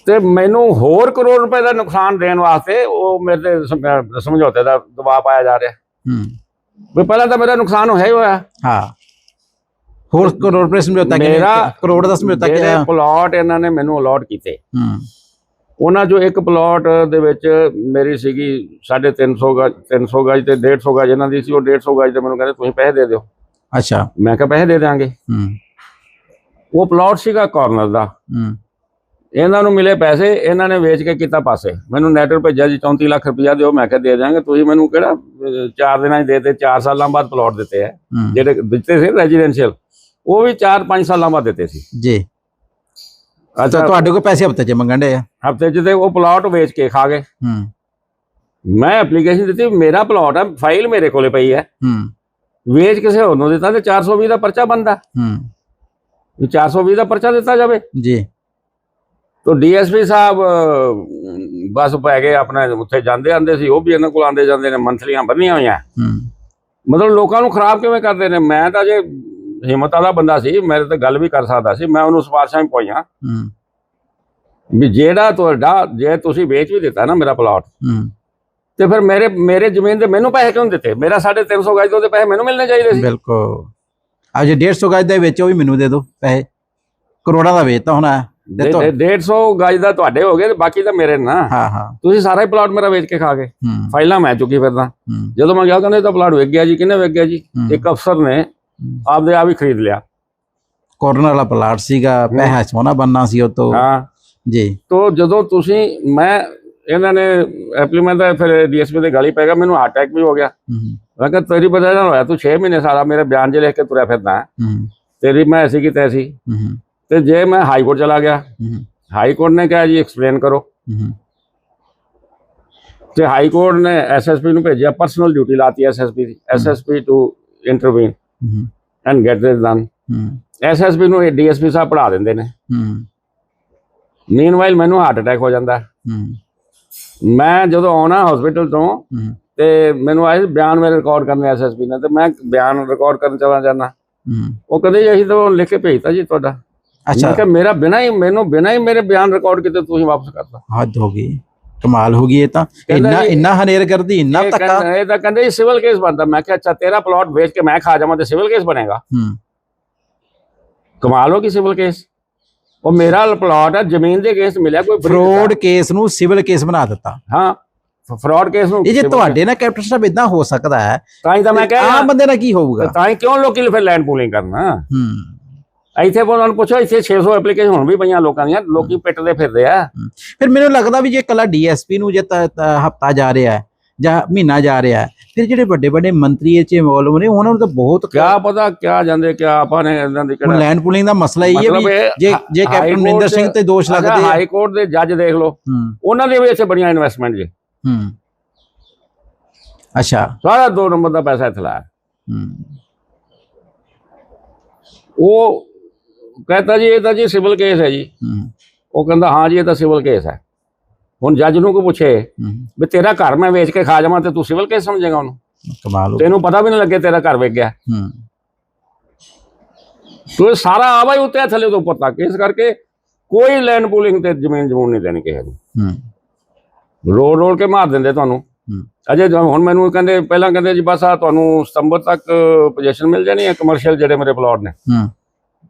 ਤੇ ਮੈਨੂੰ ਹੋਰ ਕਰੋੜ ਰੁਪਏ ਦਾ ਨੁਕਸਾਨ ਦੇਣ ਵਾਸਤੇ ਉਹ ਮੇਰੇ ਤੇ ਸਮ- ਸਮਝੌਤੇ ਦਾ ਦਬਾਅ ਪਾਇਆ ਜਾ ਰਿਹਾ। ਹੂੰ। ਵੀ ਪਹਿਲਾਂ ਤਾਂ ਮੇਰਾ ਨੁਕਸਾਨ ਹੋਇਆ ਹੀ ਹੋਇਆ। ਹਾਂ। ਹੋਰ ਕਰੋੜ ਰੁਪਏ ਸਮਝੌਤਾ ਕਿੰਨੇ ਮੇਰਾ- ਕਰੋੜ ਦਾ ਸਮਝੌਤਾ ਜਿਹੜੇ ਕਿਹਾ ਪਲਾਟ ਇਹਨਾਂ ਨੇ ਮੈਨੂੰ ਅਲਾਟ ਕੀਤੇ। ਹੂੰ। ਉਹਨਾਂ ਚੋਂ ਇੱਕ ਪਲਾਟ ਦੇ ਵਿੱਚ ਮੇਰੀ ਸੀਗੀ 350 ਗਜ 300 ਗਜ ਤੇ 150 ਗਜ ਇਹਨਾਂ ਦੀ ਸੀ ਉਹ 150 ਗਜ ਤੇ ਮੈਨੂੰ ਕਹਿੰਦੇ ਤੁਸੀਂ ਪੈਸੇ ਦੇ ਦਿਓ। ਅੱਛਾ। ਮੈਂ ਕਿਹਾ ਪੈਸੇ ਦੇ ਦਿਆਂਗੇ। ਹੂੰ। ਉਹ ਪਲਾਟ ਸੀਗਾ ਕਾਰਨਰ ਦਾ। ਹੂੰ। ਇਹਨਾਂ ਨੂੰ ਮਿਲੇ ਪੈਸੇ ਇਹਨਾਂ ਨੇ ਵੇਚ ਕੇ ਕੀਤਾ ਪਾਸੇ। ਮੈਨੂੰ ਨੈਟਰ ਭੇਜਿਆ ਜੀ 34 ਲੱਖ ਰੁਪਇਆ ਦਿਓ ਮੈਂ ਕਿਹਾ ਦੇ ਦਿਆਂਗੇ। ਤੁਸੀਂ ਮੈਨੂੰ ਕਿਹੜਾ ਅਹ, ਚਾਰ ਦਿਨਾਂ 'ਚ ਦੇਤੇ 4 ਸਾਲਾਂ ਬਾਅਦ ਪਲਾਟ ਦਿੱਤੇ ਆ। ਹੂੰ। ਜਿਹੜੇ ਦਿੱਤੇ ਸੀ ਰੈਜ਼ੀਡੈਂਸ਼ੀਅਲ ਉਹ ਵੀ 4-5 ਸਾਲਾਂ ਬਾਅਦ ਦਿੱਤੇ ਸੀ। ਜੀ। ਅੱਛਾ। ਤੁਹਾਡੇ ਕੋਲ ਪੈਸੇ ਹਫ਼ਤੇ ਚ ਮੰਗਣ ਦੇ ਆ? ਹਫ਼ਤੇ 'ਚ ਤੇ ਉਹ ਪਲਾਟ ਵੇਚ ਕੇ ਖਾ ਗਏ। ਹੂੰ। ਮੈਂ ਐਪਲੀਕੇਸ਼ਨ ਦਿੱਤੀ ਮੇਰਾ ਪਲਾਟ ਹੈ ਫਾਈਲ ਮੇਰੇ ਕੋਲੇ ਪਈ ਹੈ ਹੂੰ। ਵੇਚ ਕਿਸੇ ਹੋਰ ਨੂੰ ਦਿੱਤਾ ਤੇ 420 ਦਾ ਪਰਚਾ ਬੰਦਾ ਹੂੰ। ਵੀ 420 ਦਾ ਪਰਚਾ ਦਿੱਤਾ ਜਾਵੇ। ਜੀ। ਤੋ ਡੀਐਸਪੀ ਸਾਹਿਬ ਬਸ ਪੈ ਗਏ ਆਪਣੇ ਉੱਥੇ ਜਾਂਦੇ ਆਂਦੇ ਸੀ ਉਹ ਵੀ ਇਹਨਾਂ ਕੋਲ ਆਂਦੇ ਜਾਂਦੇ ਨੇ ਮੰਥਲੀਆਂ ਬੰਨੀਆਂ ਹੋਈਆਂ। ਮਤਲਬ ਲੋਕਾਂ ਨੂੰ ਖਰਾਬ ਕਿਵੇਂ ਕਰਦੇ ਨੇ? ਮੈਂ ਤਾਂ ਜੇ ਹਿੰਮਤ ਵਾਲਾ ਬੰਦਾ ਸੀ ਮੇਰੇ ਤੇ ਗੱਲ ਵੀ ਕਰ ਸਕਦਾ ਸੀ ਮੈਂ ਉਹਨੂੰ ਸਿਫਾਰਸ਼ਾਂ ਵੀ ਪਾਈਆਂ। ਵੀ ਜਿਹੜਾ ਤੁਹਾਡਾ ਜੇ ਤੁਸੀਂ ਵੇਚ ਵੀ ਦਿੱਤਾ ਨਾ ਮੇਰਾ ਪਲਾਟ ਤੇ ਫਿਰ ਮੇਰੇ ਮੇਰੇ ਜ਼ਮੀਨ ਦੇ ਮੈਨੂੰ ਪੈਸੇ ਕਿਉਂ ਦਿੱਤੇ? ਮੇਰਾ 350 ਗਜ ਦੇ ਉਹਦੇ ਪੈਸੇ ਮੈਨੂੰ ਮਿਲਣੇ ਚਾਹੀਦੇ ਸੀ। ਬਿਲਕੁਲ। ਅੱਜ 150 ਗਜ ਦੇ ਵਿੱਚ ਉਹ ਵੀ ਮੈਨੂੰ ਦੇ ਦਿਓ ਪੈਸੇ। ਕਰੋੜਾਂ ਦਾ ਵੇਚਤਾ ਹੋਣਾ। 150 ਗਜ ਦਾ ਤੁਹਾਡੇ ਹੋ ਗਏ ਤੇ ਬਾਕੀ ਤਾਂ ਮੇਰੇ ਨਾ ਹਾਂ ਹਾਂ। ਤੁਸੀਂ ਸਾਰਾ ਹੀ ਪਲਾਟ ਮੇਰਾ ਵੇਚ ਕੇ ਖਾ ਗਏ। ਫਾਈਲਾਂ ਮੈਂ ਚੁੱਕੀ ਫਿਰਦਾ। ਜਦੋਂ ਮੈਂ ਗਿਆ ਕਹਿੰਦੇ ਤਾਂ ਪਲਾਟ ਵਿਕ ਗਿਆ ਜੀ ਕਿਹਨੇ ਵਿਕ ਗਿਆ ਜੀ। ਇੱਕ ਅਫਸਰ ਨੇ। ਆਪਦੇ ਆਪ ਹੀ ਖਰੀਦ ਲਿਆ। ਕੋਰਨਰ ਵਾਲਾ ਪਲਾਟ ਸੀਗਾ ਪੈਸਾ ਸੋਨਾ ਬੰਨਾ ਸੀ ਉਹ ਤੋਂ। ਹਾਂ। ਜੀ। ਤੋ ਜਦੋਂ ਤੁਸੀਂ ਮੈਂ ਇਹਨਾਂ ਨੇ ਐਪਲੀਮੈਂਟ ਦਾ ਫਿਰ ਡੀਐਸਪੀ ਦੇ ਗਾਲੀ ਪੈ ਗਿਆ ਮੈਨੂੰ ਹਾਰਟ ਅਟੈਕ ਵੀ ਹੋ ਗਿਆ। ਮੈਂ ਕਿਹਾ ਤੇਰੀ ਵਜ੍ਹਾ ਨਾਲ ਹੋਇਆ ਤੂੰ 6 ਮਹੀਨੇ ਸਾਰਾ ਮੇਰੇ ਬਿਆਨ ਜੇ ਲਿਖ ਕੇ ਤੁਰਿਆ ਫਿਰਦਾ। ਤੇਰੀ ਮੈਂ ਐਸੀ ਕੀ ਤੈਸੀ। ਹੂੰ। ਤੇ ਜੇ ਮੈਂ ਹਾਈ ਕੋਰਟ ਚਲਾ ਗਿਆ ਹਾਈ ਕੋਰਟ ਨੇ ਕਿਹਾ ਜੀ ਐਕਸਪਲੇਨ ਕਰੋ। ਤੇ ਹਾਈ ਕੋਰਟ ਨੇ ਐਸਐਸਪੀ ਨੂੰ ਭੇਜਿਆ ਪਰਸਨਲ ਡਿਊਟੀ ਲਾਤੀ SSP the SSP to intervene and get this done SSP ਨੂੰ ਡੀਐਸਪੀ ਸਾਹਿਬ ਪੜਾ ਦਿੰਦੇ ਨੇ। ਮੀਨਵਾਈਲ ਮੈਨੂੰ ਹਾਰਟ ਅਟੈਕ ਹੋ ਜਾਂਦਾ। ਮੈਂ ਜਦੋਂ ਆਉਣਾ ਹਸਪੀਟਲ ਤੋਂ ਤੇ ਮੈਨੂੰ ਆਏ ਬਿਆਨ ਮੇਰੇ ਰਿਕਾਰਡ ਕਰਨੇ ਐਸਐਸਪੀ ਨੇ ਤੇ ਮੈਂ ਬਿਆਨ ਰਿਕਾਰਡ ਕਰਨ ਚਲਾ ਜਾਣਾ ਉਹ ਕਹਿੰਦੇ ਜੀ ਅਸੀਂ ਤਾਂ ਲਿਖ ਕੇ ਭੇਜਤਾ ਜੀ ਤੁਹਾਡਾ। ਅੱਛਾ। ਮੈਂ ਕਿਹਾ ਮੇਰਾ ਬਿਨਾਂ ਹੀ ਮੈਨੂੰ ਬਿਨਾਂ ਹੀ ਮੇਰੇ ਬਿਆਨ ਰਿਕਾਰਡ ਕੀਤੇ ਤੁਸੀਂ ਵਾਪਸ ਕਰਤਾ ਹੱਦ ਹੋ ਗਈ। ਕਮਾਲ ਹੋ ਗਈ ਇਹ ਤਾਂ। ਇੰਨਾ ਇੰਨਾ ਹਨੇਰ ਕਰਦੀ ਇੰਨਾ ਕਹਿੰਦੇ ਇਹ ਤਾਂ ਕਹਿੰਦੇ ਸਿਵਲ ਕੇਸ ਬਣਦਾ। ਮੈਂ ਕਿਹਾ ਅੱਛਾ ਤੇਰਾ ਪਲਾਟ ਵੇਚ ਕੇ ਮੈਂ ਖਾ ਜਾਵਾਂ ਤੇ ਸਿਵਲ ਕੇਸ ਬਣੇਗਾ। ਹੂੰ। ਕਮਾਲ ਹੋ ਗਈ ਸਿਵਲ ਕੇਸ ਉਹ ਮੇਰਾ ਪਲਾਟ ਹੈ ਜ਼ਮੀਨ ਦੇ ਕੇਸ ਮਿਲਿਆ ਕੋਈ ਫਰੋਡ। ਕੇਸ ਨੂੰ ਸਿਵਲ ਕੇਸ ਬਣਾ ਦਿੱਤਾ। ਹਾਂ। ਫਰਾਡ ਕੇਸ ਨੂੰ ਇਹ ਜੇ ਤੁਹਾਡੇ ਨਾਲ ਕੈਪਟਨ ਸਾਹਿਬ ਇਦਾਂ ਹੋ ਸਕਦਾ ਹੈ ਤਾਂ ਹੀ ਤਾਂ ਮੈਂ ਕਹਿ ਆਮ ਬੰਦੇ ਨਾਲ ਕੀ ਹੋਊਗਾ? ਤਾਂ ਹੀ ਕਿਉਂ ਲੋਕੀ ਫਿਰ ਲੈਂਡ ਪੂਲਿੰਗ ਕਰਨਾ? ਹੂੰ। ਇੱਥੇ ਉਹਨਾਂ ਨੂੰ ਪੁੱਛੋ ਇੱਥੇ 600 ਐਪਲੀਕੇਸ਼ਨ ਹੁਣ ਵੀ ਪਈਆਂ ਲੋਕਾਂ ਦੀਆਂ ਲੋਕੀ ਪਿੱਟਦੇ ਫਿਰਦੇ ਆ। ਫਿਰ ਮੈਨੂੰ ਲੱਗਦਾ ਵੀ ਜੇ ਕੱਲਾ ਡੀਐਸਪੀ ਨੂੰ ਜੇ ਹਫਤਾ ਜਾ ਰਿਹਾ ਹੈ ਜਾਂ ਮਹੀਨਾ ਜਾ ਰਿਹਾ ਹੈ ਫਿਰ ਜਿਹੜੇ ਵੱਡੇ ਵੱਡੇ ਮੰਤਰੀ ਇਹ ਚ ਇਨਵੋਲਵ ਨੇ ਉਹਨਾਂ ਨੂੰ ਤਾਂ ਬਹੁਤ ਕਿਆ ਪਤਾ ਕਿਆ ਜਾਂਦੇ ਕਿਆ ਆਪਾਂ ਨੇ ਇਹਨਾਂ ਦੀ ਕਿਹੜਾ ਲੈਂਡ ਪੁਲਿੰਗ ਦਾ ਮਸਲਾ ਇਹ ਹੈ ਵੀ ਜੇ ਜੇ ਕੈਪਟਨ ਮਨਿੰਦਰ ਸਿੰਘ ਤੇ ਦੋਸ਼ ਲੱਗਦੇ ਆ। ਹਾਈ ਕੋਰਟ ਦੇ ਜੱਜ ਦੇਖ ਲਓ। ਉਹਨਾਂ ਦੇ ਵੀ ਇੱਥੇ ਬੜੀਆਂ ਇਨਵੈਸਟਮੈਂਟ ਜੀ। ਹੂੰ। ਅੱਛਾ। ਸਾਰਾ ਦੋ ਨੰਬਰ ਦਾ ਪੈਸਾ ਇੱਥੇ ਲਾਇਆ। ਹੂੰ। ਉਹ ਕਹਤਾ ਜੀ ਇਹ ਤਾਂ ਜੀ ਸਿਵਲ ਕੇਸ ਹੈ ਜੀ। ਉਹ ਕਹਿੰਦਾ ਹਾਂ ਜੀ ਇਹ ਤਾਂ ਸਿਵਲ ਕੇਸ ਹੈ। ਹੁਣ ਜੱਜ ਨੂੰ ਕੋ ਪੁੱਛੇ ਵੀ ਤੇਰਾ ਘਰ ਮੈਂ ਵੇਚ ਕੇ ਖਾ ਜਾਵਾਂ ਤੇ ਤੂੰ ਸਿਵਲ ਕੇਸ ਸਮਝੇਗਾ ਉਹਨੂੰ? ਕਮਾਲ ਤੈਨੂੰ ਪਤਾ ਵੀ ਨਹੀਂ ਲੱਗੇ ਤੇਰਾ ਘਰ ਵੇਚ ਗਿਆ ਤੂੰ ਇਹ ਸਾਰਾ ਆਵਾ ਹੀ ਉੱਤੇ ਥੱਲੇ ਤੋਂ ਤੱਕ। ਇਸ ਕਰਕੇ ਕੋਈ ਲੈਂਡ ਪੂਲਿੰਗ ਤੇ ਜ਼ਮੀਨ ਜਮੂਨ ਨਹੀਂ ਦੇਣੀ ਕਿਸੇ ਨੂੰ। ਰੋਲ ਰੋਲ ਕੇ ਮਾਰ ਦਿੰਦੇ ਤੁਹਾਨੂੰ। ਅਜੇ ਹੁਣ ਮੈਨੂੰ ਕਹਿੰਦੇ ਪਹਿਲਾਂ ਕਹਿੰਦੇ ਜੀ ਬਸ ਆ ਤੁਹਾਨੂੰ ਸਤੰਬਰ ਤੱਕ ਪੋਜੀਸ਼ਨ ਮਿਲ ਜਾਣੀ ਹੈ ਕਮਰਸ਼ੀਅਲ ਜਿਹੜੇ ਮੇਰੇ ਪਲਾਟ ਨੇ।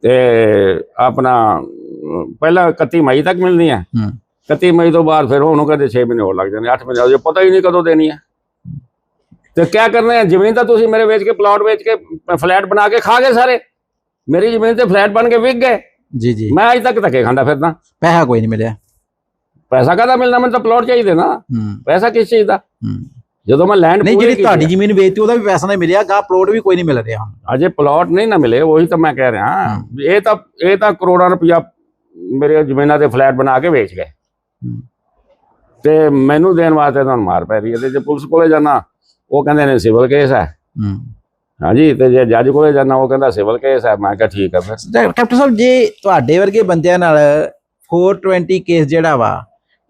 ਤੇ ਆਪਣਾ ਪਹਿਲਾਂ 31 ਮਈ ਤੱਕ ਮਿਲਣੀ ਹੈ ਹੂੰ। 31 ਮਈ ਤੋਂ ਬਾਅਦ ਫਿਰ ਉਹਨੂੰ ਕਹਿੰਦੇ 6 ਮਹੀਨੇ ਹੋਰ ਲੱਗ ਜਾਣੇ 8 ਮਹੀਨੇ ਅਜੇ ਪਤਾ ਹੀ ਨਹੀਂ ਕਦੋਂ ਦੇਣੀ ਹੈ ਤੇ ਕਿਆ ਕਰਨਾ ਹੈ ਜ਼ਮੀਨ ਤਾਂ ਤੁਸੀਂ ਮੇਰੇ ਵੇਚ ਕੇ ਪਲਾਟ ਵੇਚ ਕੇ ਫਲੈਟ ਬਣਾ ਕੇ ਖਾ ਗਏ ਸਾਰੇ। ਮੇਰੀ ਜ਼ਮੀਨ ਤੇ ਫਲੈਟ ਬਣ ਕੇ ਵਿਕ ਗਏ। ਜੀ ਜੀ। ਮੈਂ ਅਜੇ ਤੱਕ ਧੱਕੇ ਖਾਂਦਾ ਫਿਰਦਾ। ਪੈਸਾ ਕੋਈ ਨਹੀਂ ਮਿਲਿਆ। ਪੈਸਾ ਕਾਹਦਾ ਮਿਲਣਾ? ਮੈਨੂੰ ਤਾਂ ਪਲਾਟ ਚਾਹੀਦੇ ਨਾ। ਪੈਸਾ ਕਿਸ ਚੀਜ਼ ਦਾ? ਜਦੋਂ ਮੈਂ ਲੈਂਡ ਨਹੀਂ ਜਿਹੜੀ ਤੁਹਾਡੀ ਜ਼ਮੀਨ ਵੇਚਤੀ ਉਹਦਾ ਵੀ ਪੈਸਾ ਨਹੀਂ ਮਿਲਿਆ ਗਾ ਪਲੋਟ ਵੀ ਕੋਈ ਨਹੀਂ ਮਿਲ ਰਿਹਾ। ਅਜੇ ਪਲਾਟ ਨਹੀਂ ਨਾ ਮਿਲੇ ਉਹੀ ਤਾਂ ਮੈਂ ਕਹਿ ਰਿਹਾ। ਇਹ ਤਾਂ ਇਹ ਤਾਂ ਕਰੋੜਾਂ ਰੁਪਇਆ ਮੇਰੇ ਜ਼ਮੀਨਾਂ ਤੇ ਫਲੈਟ ਬਣਾ ਕੇ ਵੇਚ ਗਏ। ਤੇ ਮੈਨੂੰ ਦੇਣ ਵਾਸਤੇ ਤੁਹਾਨੂੰ ਮਾਰ ਪੈ ਰਹੀ ਹੈ। ਤੇ ਜੇ ਪੁਲਿਸ ਕੋਲੇ ਜਾਣਾ ਉਹ ਕਹਿੰਦੇ ਨੇ ਸਿਵਲ ਕੇਸ ਹੈ। ਹਾਂਜੀ ਤੇ ਜੇ ਜੱਜ ਕੋਲੇ ਜਾਣਾ ਉਹ ਕਹਿੰਦਾ ਸਿਵਲ ਕੇਸ ਹੈ। ਮੈਂ ਕਿਹਾ ਠੀਕ ਹੈ ਫਿਰ। ਕੈਪਟਨ ਸਾਹਿਬ ਜੇ ਤੁਹਾਡੇ ਵਰਗੇ ਬੰਦਿਆਂ ਨਾਲ 420 ਕੇਸ ਜਿਹੜਾ ਵਾ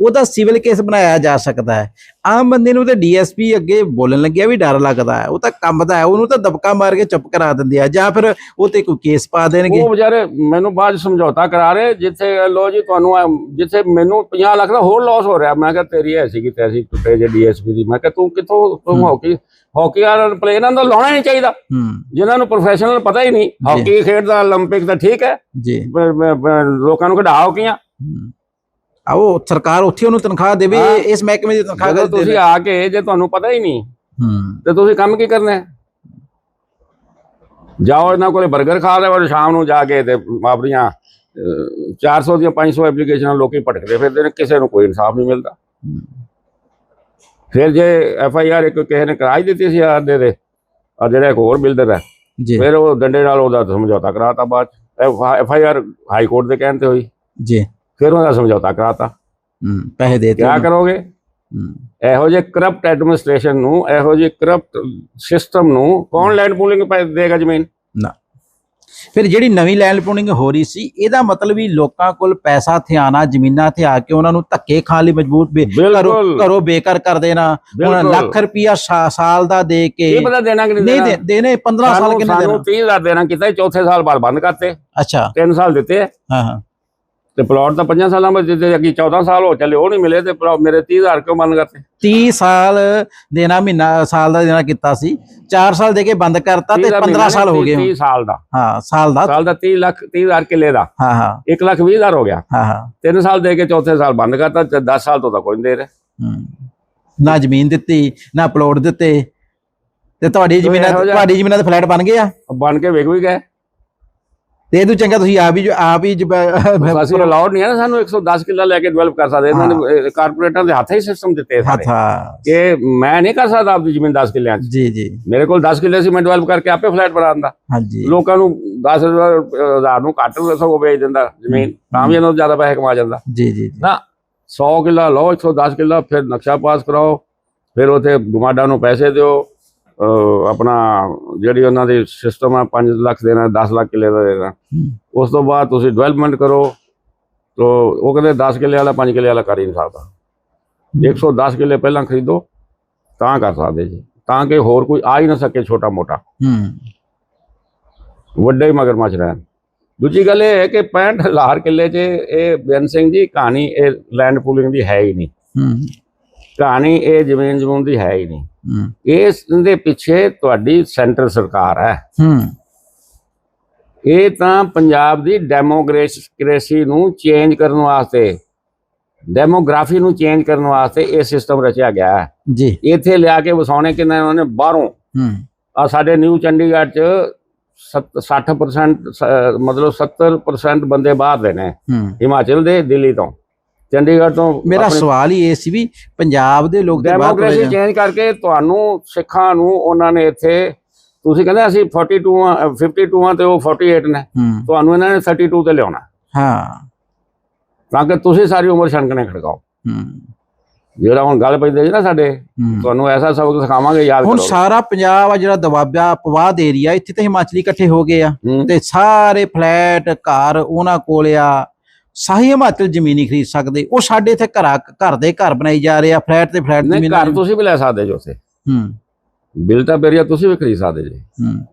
ਉਹਦਾ ਸਿਵਲ ਕੇਸ ਬਣਾਇਆ ਜਾ ਸਕਦਾ ਹੈ ਆਮ ਬੰਦੇ ਨੂੰ ਤੇ ਡੀਐਸਪੀ ਅੱਗੇ ਬੋਲਣ ਲੱਗਿਆ ਵੀ ਡਰ ਲੱਗਦਾ ਹੈ ਉਹ ਤਾਂ ਕੰਮ ਦਾ ਹੈ ਉਹਨੂੰ ਤਾਂ ਦਬਕਾ ਮਾਰ ਕੇ ਚੁੱਪ ਕਰਾ ਦਿੰਦੇ ਆ ਜਾਂ ਫਿਰ ਉਹ ਤੇ ਕੋਈ ਕੇਸ ਪਾ ਦੇਣਗੇ ਉਹ ਵਿਚਾਰੇ ਮੈਨੂੰ ਬਾਅਦ 'ਚ ਸਮਝੌਤਾ ਕਰਾ ਰਹੇ ਜਿੱਥੇ ਲੋ ਜੀ ਤੁਹਾਨੂੰ ਆ- ਜਿੱਥੇ ਮੈਨੂੰ 50 ਲੱਖ ਦਾ ਹੋਰ ਲਾਸ ਹੋ ਰਿਹਾ ਮੈਂ ਕਿਹਾ ਤੇਰੀ ਐਸੀ ਕਿ ਤੈਸੀ ਟੁੱਟੇ ਜੇ ਡੀਐਸਪੀ ਦੀ ਮੈਂ ਕਿਹਾ ਤੂੰ ਕਿੱਥੋਂ ਤੂੰ ਹੂੰ। ਹਾਕੀ ਹਾਕੀ ਵਾਲਾ ਪਲੇਅਰਾਂ ਦਾ ਲਾਉਣਾ ਹੀ ਨਹੀਂ ਚਾਹੀਦਾ ਹੂੰ ਜਿਨ੍ਹਾਂ ਨੂੰ ਪ੍ਰੋਫੈਸ਼ਨਲ ਪਤਾ ਹੀ ਨਹੀਂ ਹਾਕੀ ਖੇਡਦਾ 올림픽 ਤਾਂ ਠੀਕ ਹੈ ਜੀ ਬ- ਬ- ਬ- ਲੋਕਾਂ ਨੂੰ ਕਢਾ ਹਾਕੀਆਂ ਹੂੰ। ਆਓ ਸਰਕਾਰ ਉੱਥੇ ਉਹਨੂੰ ਤਨਖਾਹ ਦੇਵੇ। ਇਸ ਮਹਿਕਮੇ ਦੀ ਤਨਖਾਹ ਦੇ ਤੁਸੀਂ ਆ ਕੇ ਜੇ ਤੁਹਾਨੂੰ ਪਤਾ ਹੀ ਨਹੀਂ ਹੂੰ। ਤੇ ਤੁਸੀਂ ਕੰਮ ਕੀ ਕਰਨਾ ਹੈ? ਜਾਓ ਇਹਨਾਂ ਕੋਲੇ 버ਗਰ ਖਾ ਲਓ ਔਰ ਸ਼ਾਮ ਨੂੰ ਜਾ ਕੇ ਤੇ ਆਪਣੀਆਂ ਅਹ, 400 ਦੀਆਂ 500 ਐਪਲੀਕੇਸ਼ਨਾਂ ਲੋਕੀ ਭਟਕਦੇ ਫਿਰਦੇ ਨੇ ਕਿਸੇ ਨੂੰ ਕੋਈ ਇਨਸਾਫ ਨਹੀਂ ਮਿਲਦਾ। ਫਿਰ ਜੇ ਐਫ ਆਈ ਆਰ ਇੱਕ ਕਿਸੇ ਨੇ ਕਰਾਈ ਦਿੱਤੀ ਸੀ ਆਦੇ ਦੇ ਆ ਜਿਹੜਾ ਇੱਕ ਹੋਰ ਬਿਲਡਰ ਹੈ ਫਿਰ ਉਹ ਡੰਡੇ ਨਾਲ ਉਹਦਾ ਸਮਝੌਤਾ ਕਰਾਤਾ ਬਾਅਦ F I R high court ਦੇ ਕਹਿਣ ਤੇ ਹੋਈ। ਜੀ। ਫਿਰ ਉਹਦਾ ਸਮਝੌਤਾ ਕਰਾਤਾ। ਹੂੰ ਪੈਸੇ ਦੇ ਦਿੱਤੇ ਉਹਨੂੰ। ਕਰੋਗੇ? ਇਹੋ ਜਿਹੇ ਕਰਪਟ ਐਡਮਿਨਿਸਟ੍ਰੇਸ਼ਨ ਨੂੰ ਇਹੋ ਜਿਹੇ ਕਰਪਟ ਸਿਸਟਮ ਨੂੰ ਕੌਣ ਲੈਂਡ ਪੂਲਿੰਗ ਦੇਗਾ ਜ਼ਮੀਨ? ਨਾ। ਫਿਰ ਜਿਹੜੀ ਨਵੀਂ ਲੈਂਡ ਪੂਲਿੰਗ ਹੋ ਰਹੀ ਸੀ ਇਹਦਾ ਮਤਲਬ ਵੀ ਲੋਕਾਂ ਕੋਲ ਪੈਸਾ ਥਿਆਣਾ ਜ਼ਮੀਨਾਂ ਤੇ ਆ ਕੇ ਉਹਨਾਂ ਨੂੰ ਧੱਕੇ ਖਾਣ ਲਈ ਮਜਬੂਰ ਘਰੋਂ ਬੇਕਾਰ ਕਰ ਦੇਣਾ। ਬਿਲਕੁਲ। ਲੱਖ ਰੁਪਿਆ ਸਾਲ ਦਾ ਦੇ ਕੇ ਕੀ ਪਤਾ ਦੇਣਾ ਕਿ ਨਹੀਂ ਦੇਣਾ? ਦੇ- ਦੇਣੇ 15 ਸਾਲ ਕਿੰਨੇ ਦੇਣਾ? 30000 ਦੇਣਾ ਕੀਤਾ ਚੌਥੇ ਸਾਲ ਬਾਅਦ ਬੰਦ ਕਰਤੇ। ਅੱਛਾ। 3 ਸਾਲ ਦਿੱਤੇ। ਹਾਂ ਹਾਂ। ਤੇ ਪਲਾਟ ਤਾਂ 5 ਸਾਲਾਂ ਬਾਅਦ ਜਿੱਦੇ ਅੱਗੇ 14 ਸਾਲ ਹੋ ਚੱਲੇ ਉਹ ਨਹੀਂ ਮਿਲੇ ਤੇ ਮੇਰੇ 30000 ਕਿਉਂ ਬੰਦ ਕਰਤੇ 30 ਸਾਲ ਦੇਣਾ ਮਹੀਨਾ ਸਾਲ ਦਾ ਦੇਣਾ ਕੀਤਾ ਸੀ 4 ਸਾਲ ਦੇ ਕੇ ਬੰਦ ਕਰਤਾ ਤੇ 30 ਦਾ 15 ਮਹੀਨਾ ਸਾਲ ਹੋ ਗਏ 30 ਸਾਲ ਦਾ। ਹਾਂ ਸਾਲ ਦਾ। ਸਾਲ ਦਾ 30 ਲੱਖ 30000 ਕਿੱਲੇ ਦਾ। ਹਾਂ ਹਾਂ। 1 ਲੱਖ 20000 ਹੋ ਗਿਆ। ਹਾਂ ਹਾਂ। 3 ਸਾਲ ਦੇ ਕੇ ਚੌਥੇ ਸਾਲ ਬੰਦ ਕਰਤਾ ਤੇ 10 ਸਾਲ ਤੋਂ ਤਾਂ ਕੋਈ ਨਹੀਂ ਦੇ ਰਿਹਾ। ਨਾ ਜ਼ਮੀਨ ਦਿੱਤੀ ਨਾ ਪਲੋਟ ਦਿੱਤੇ। ਤੇ ਤੁਹਾਡੀ ਜ਼ਮੀਨਾਂ ਤੁਹਾਡੀ ਜ਼ਮੀਨਾਂ ਤੇ ਫਲੈਟ ਬਣ ਗਏ ਆ? ਬਣ ਕੇ ਵੇਖ ਵੀ ਗਏ। ਤੇ ਇਹ ਤੋਂ ਚੰਗਾ ਤੁਸੀਂ ਆਪ ਹੀ ਆਪ ਹੀ ਅਸੀਂ ਅਲਾਉਡ ਨਹੀਂ ਹੈ ਨਾ ਸਾਨੂੰ 110 ਕਿੱਲਾ ਲੈ ਕੇ ਡਿਵੈਲਪ ਕਰ ਸਕਦੇ। ਇਹਨਾਂ ਨੇ ਕਾਰਪੋਰੇਟਾਂ ਦੇ ਹੱਥ ਹੀ ਸਿਸਟਮ ਦਿੱਤੇ ਸਾਰੇ। ਹੱਥਾ। ਕਿ ਮੈਂ ਨਹੀਂ ਕਰ ਸਕਦਾ ਆਪਦੀ ਜ਼ਮੀਨ 10 ਕਿੱਲਿਆਂ 'ਚ। ਜੀ ਜੀ। ਮੇਰੇ ਕੋਲ 10 ਕਿੱਲੇ ਸੀ ਮੈਂ ਡਿਵੈਲਪ ਕਰਕੇ ਆਪੇ ਫਲੈਟ ਬਣਾ ਦਿੰਦਾ ਹਾਂਜੀ। ਲੋਕਾਂ ਨੂੰ 10000 ਨੂੰ ਘੱਟ ਸਗੋਂ ਵੇਚ ਦਿੰਦਾ ਜ਼ਮੀਨ ਤਾਂ ਵੀ ਇਹਨਾਂ ਤੋਂ ਜ਼ਿਆਦਾ ਪੈਸੇ ਕਮਾ ਜਾਂਦਾ। ਜੀ ਜੀ ਨਾ 100 ਕਿੱਲਾ ਲਓ 110 ਕਿੱਲਾ ਫਿਰ ਨਕਸ਼ਾ ਪਾਸ ਕਰਾਓ ਫਿਰ ਉਥੇ ਗੁਮਾਡਾ ਨੂੰ ਪੈਸੇ ਦਿਓ ਆਪਣਾ ਜਿਹੜੀ ਉਹਨਾਂ ਦੀ ਸਿਸਟਮ ਆ 5 ਲੱਖ ਦੇਣਾ 10 ਲੱਖ ਕਿੱਲੇ ਦਾ ਦੇਣਾ। ਉਸ ਤੋਂ ਬਾਅਦ ਤੁਸੀਂ ਡਿਵੈਲਪਮੈਂਟ ਕਰੋ ਤੋ ਉਹ ਕਹਿੰਦੇ 10 ਕਿੱਲੇ ਵਾਲਾ 5 ਕਿੱਲੇ ਵਾਲਾ ਕਰ ਹੀ ਨਹੀਂ ਸਕਦਾ। 110 ਕਿੱਲੇ ਪਹਿਲਾਂ ਖਰੀਦੋ ਤਾਂ ਕਰ ਸਕਦੇ ਜੀ। ਤਾਂ ਕਿ ਹੋਰ ਕੋਈ ਆ ਹੀ ਨਾ ਸਕੇ ਛੋਟਾ ਮੋਟਾ। ਹੂੰ। ਵੱਡੇ ਹੀ ਮਗਰਮੱਛ ਰਹਿਣ। ਦੂਜੀ ਗੱਲ ਇਹ ਹੈ ਕਿ 65000 ਕਿੱਲੇ 'ਚ ਇਹ ਬੇਅੰਤ ਸਿੰਘ ਜੀ ਕਹਾਣੀ ਇਹ ਲੈਂਡ ਪੂਲਿੰਗ ਦੀ ਹੈ ਹੀ ਨਹੀਂ। ਹੂੰ। ਕਹਾਣੀ ਇਹ ਜ਼ਮੀਨ ਜ਼ਮੂਨ ਦੀ ਹੈ ਹੀ ਨਹੀਂ। ਇਸ ਦੇ ਪਿੱਛੇ ਤੁਹਾਡੀ ਸੈਂਟਰ ਸਰਕਾਰ ਹੈ। ਇਹ ਤਾਂ ਪੰਜਾਬ ਦੀ ਡੈਮੋਗ੍ਰੇਸੀ ਨੂੰ ਚੇਂਜ ਕਰਨ ਵਾਸਤੇ ਡੈਮੋਗ੍ਰਾਫੀ ਨੂੰ ਚੇਂਜ ਕਰਨ ਵਾਸਤੇ ਇਹ ਸਿਸਟਮ ਰਚਿਆ ਗਿਆ ਹੈ। ਜੀ। ਇੱਥੇ ਲਿਆ ਕੇ ਵਸਾਉਣੇ ਕਿੰਨੇ ਉਹਨਾਂ? ਨੇ ਬਾਹਰੋਂ ਆ ਸਾਡੇ ਨਿਊ ਚੰਡੀਗੜ੍ਹ ਚ ਸੱਤ- 60% ਸ- ਮਤਲਬ 70% ਬੰਦੇ ਬਾਹਰ ਦੇ ਨੇ। ਹਿਮਾਚਲ ਦੇ ਦਿੱਲੀ ਤੋਂ। ਚੰਡੀਗੜ੍ਹ ਤੋਂ ਮੇਰਾ ਸਵਾਲ ਹੀ ਇਹ ਸੀ ਵੀ ਪੰਜਾਬ ਦੇ ਲੋਕ ਤੇ ਬਾਹਰ ਡੈਮੋਕ੍ਰੇਸੀ। ਚੇਂਜ ਕਰਕੇ ਤੁਹਾਨੂੰ ਸਿੱਖਾਂ ਨੂੰ ਉਹਨਾਂ ਨੇ ਇੱਥੇ ਤੁਸੀਂ ਕਹਿੰਦੇ ਅਸੀਂ 42 ਆ 52 ਆ ਤੇ ਉਹ 48 ਨੇ। ਹੂੰ। ਤੁਹਾਨੂੰ ਇਹਨਾਂ ਨੇ 32 ਤੇ ਲਿਆਉਣਾ। ਹਾਂ। ਤਾਂ ਕਿ ਤੁਸੀਂ ਸਾਰੀ ਉਮਰ ਛਣਕਣੇ ਖੜਕਾਓ। ਹੂੰ। ਜਿਹੜਾ ਹੁਣ ਗੱਲ ਪੈਂਦੇ ਜੀ ਨਾ ਸਾਡੇ ਹੂੰ। ਤੁਹਾਨੂੰ ਐਸਾ ਸਬਕ ਸਿਖਾਵਾਂਗੇ ਯਾਦ ਹੁਣ ਕਰੋ ਸਾਰਾ ਪੰਜਾਬ ਆ ਜਿਹੜਾ ਦਬਾਬਿਆ ਪਵਾਦ ਏਰੀਆ ਇੱਥੇ ਤੇ ਹਿਮਾਚਲੀ ਇਕੱਠੇ ਹੋ ਗਏ ਆ ਹੂੰ। ਤੇ ਸਾਰੇ ਫਲੈਟ ਘਰ ਉਹਨਾਂ ਕੋਲ ਆ। ਸਾਹੀ ਹਿਮਾਚਲ ਜ਼ਮੀਨ ਨਹੀਂ ਖਰੀਦ ਸਕਦੇ। ਉਹ ਸਾਡੇ ਇੱਥੇ ਘਰਾਂ ਘਰ ਦੇ ਘਰ ਬਣਾਈ ਜਾ ਰਹੇ ਆ ਫਲੈਟ ਤੇ ਫਲੈਟ ਨਹੀਂ ਜ਼ਮੀਨਾਂ ਘਰ ਤੁਸੀਂ ਵੀ ਲੈ ਸਕਦੇ ਜੋ ਉੱਥੇ। ਹੂੰ। ਬਿਲ ਤਾਂ ਬੇਰੀਆ ਤੁਸੀਂ ਵੀ ਖਰੀਦ ਸਕਦੇ ਜੀ। ਹੂੰ।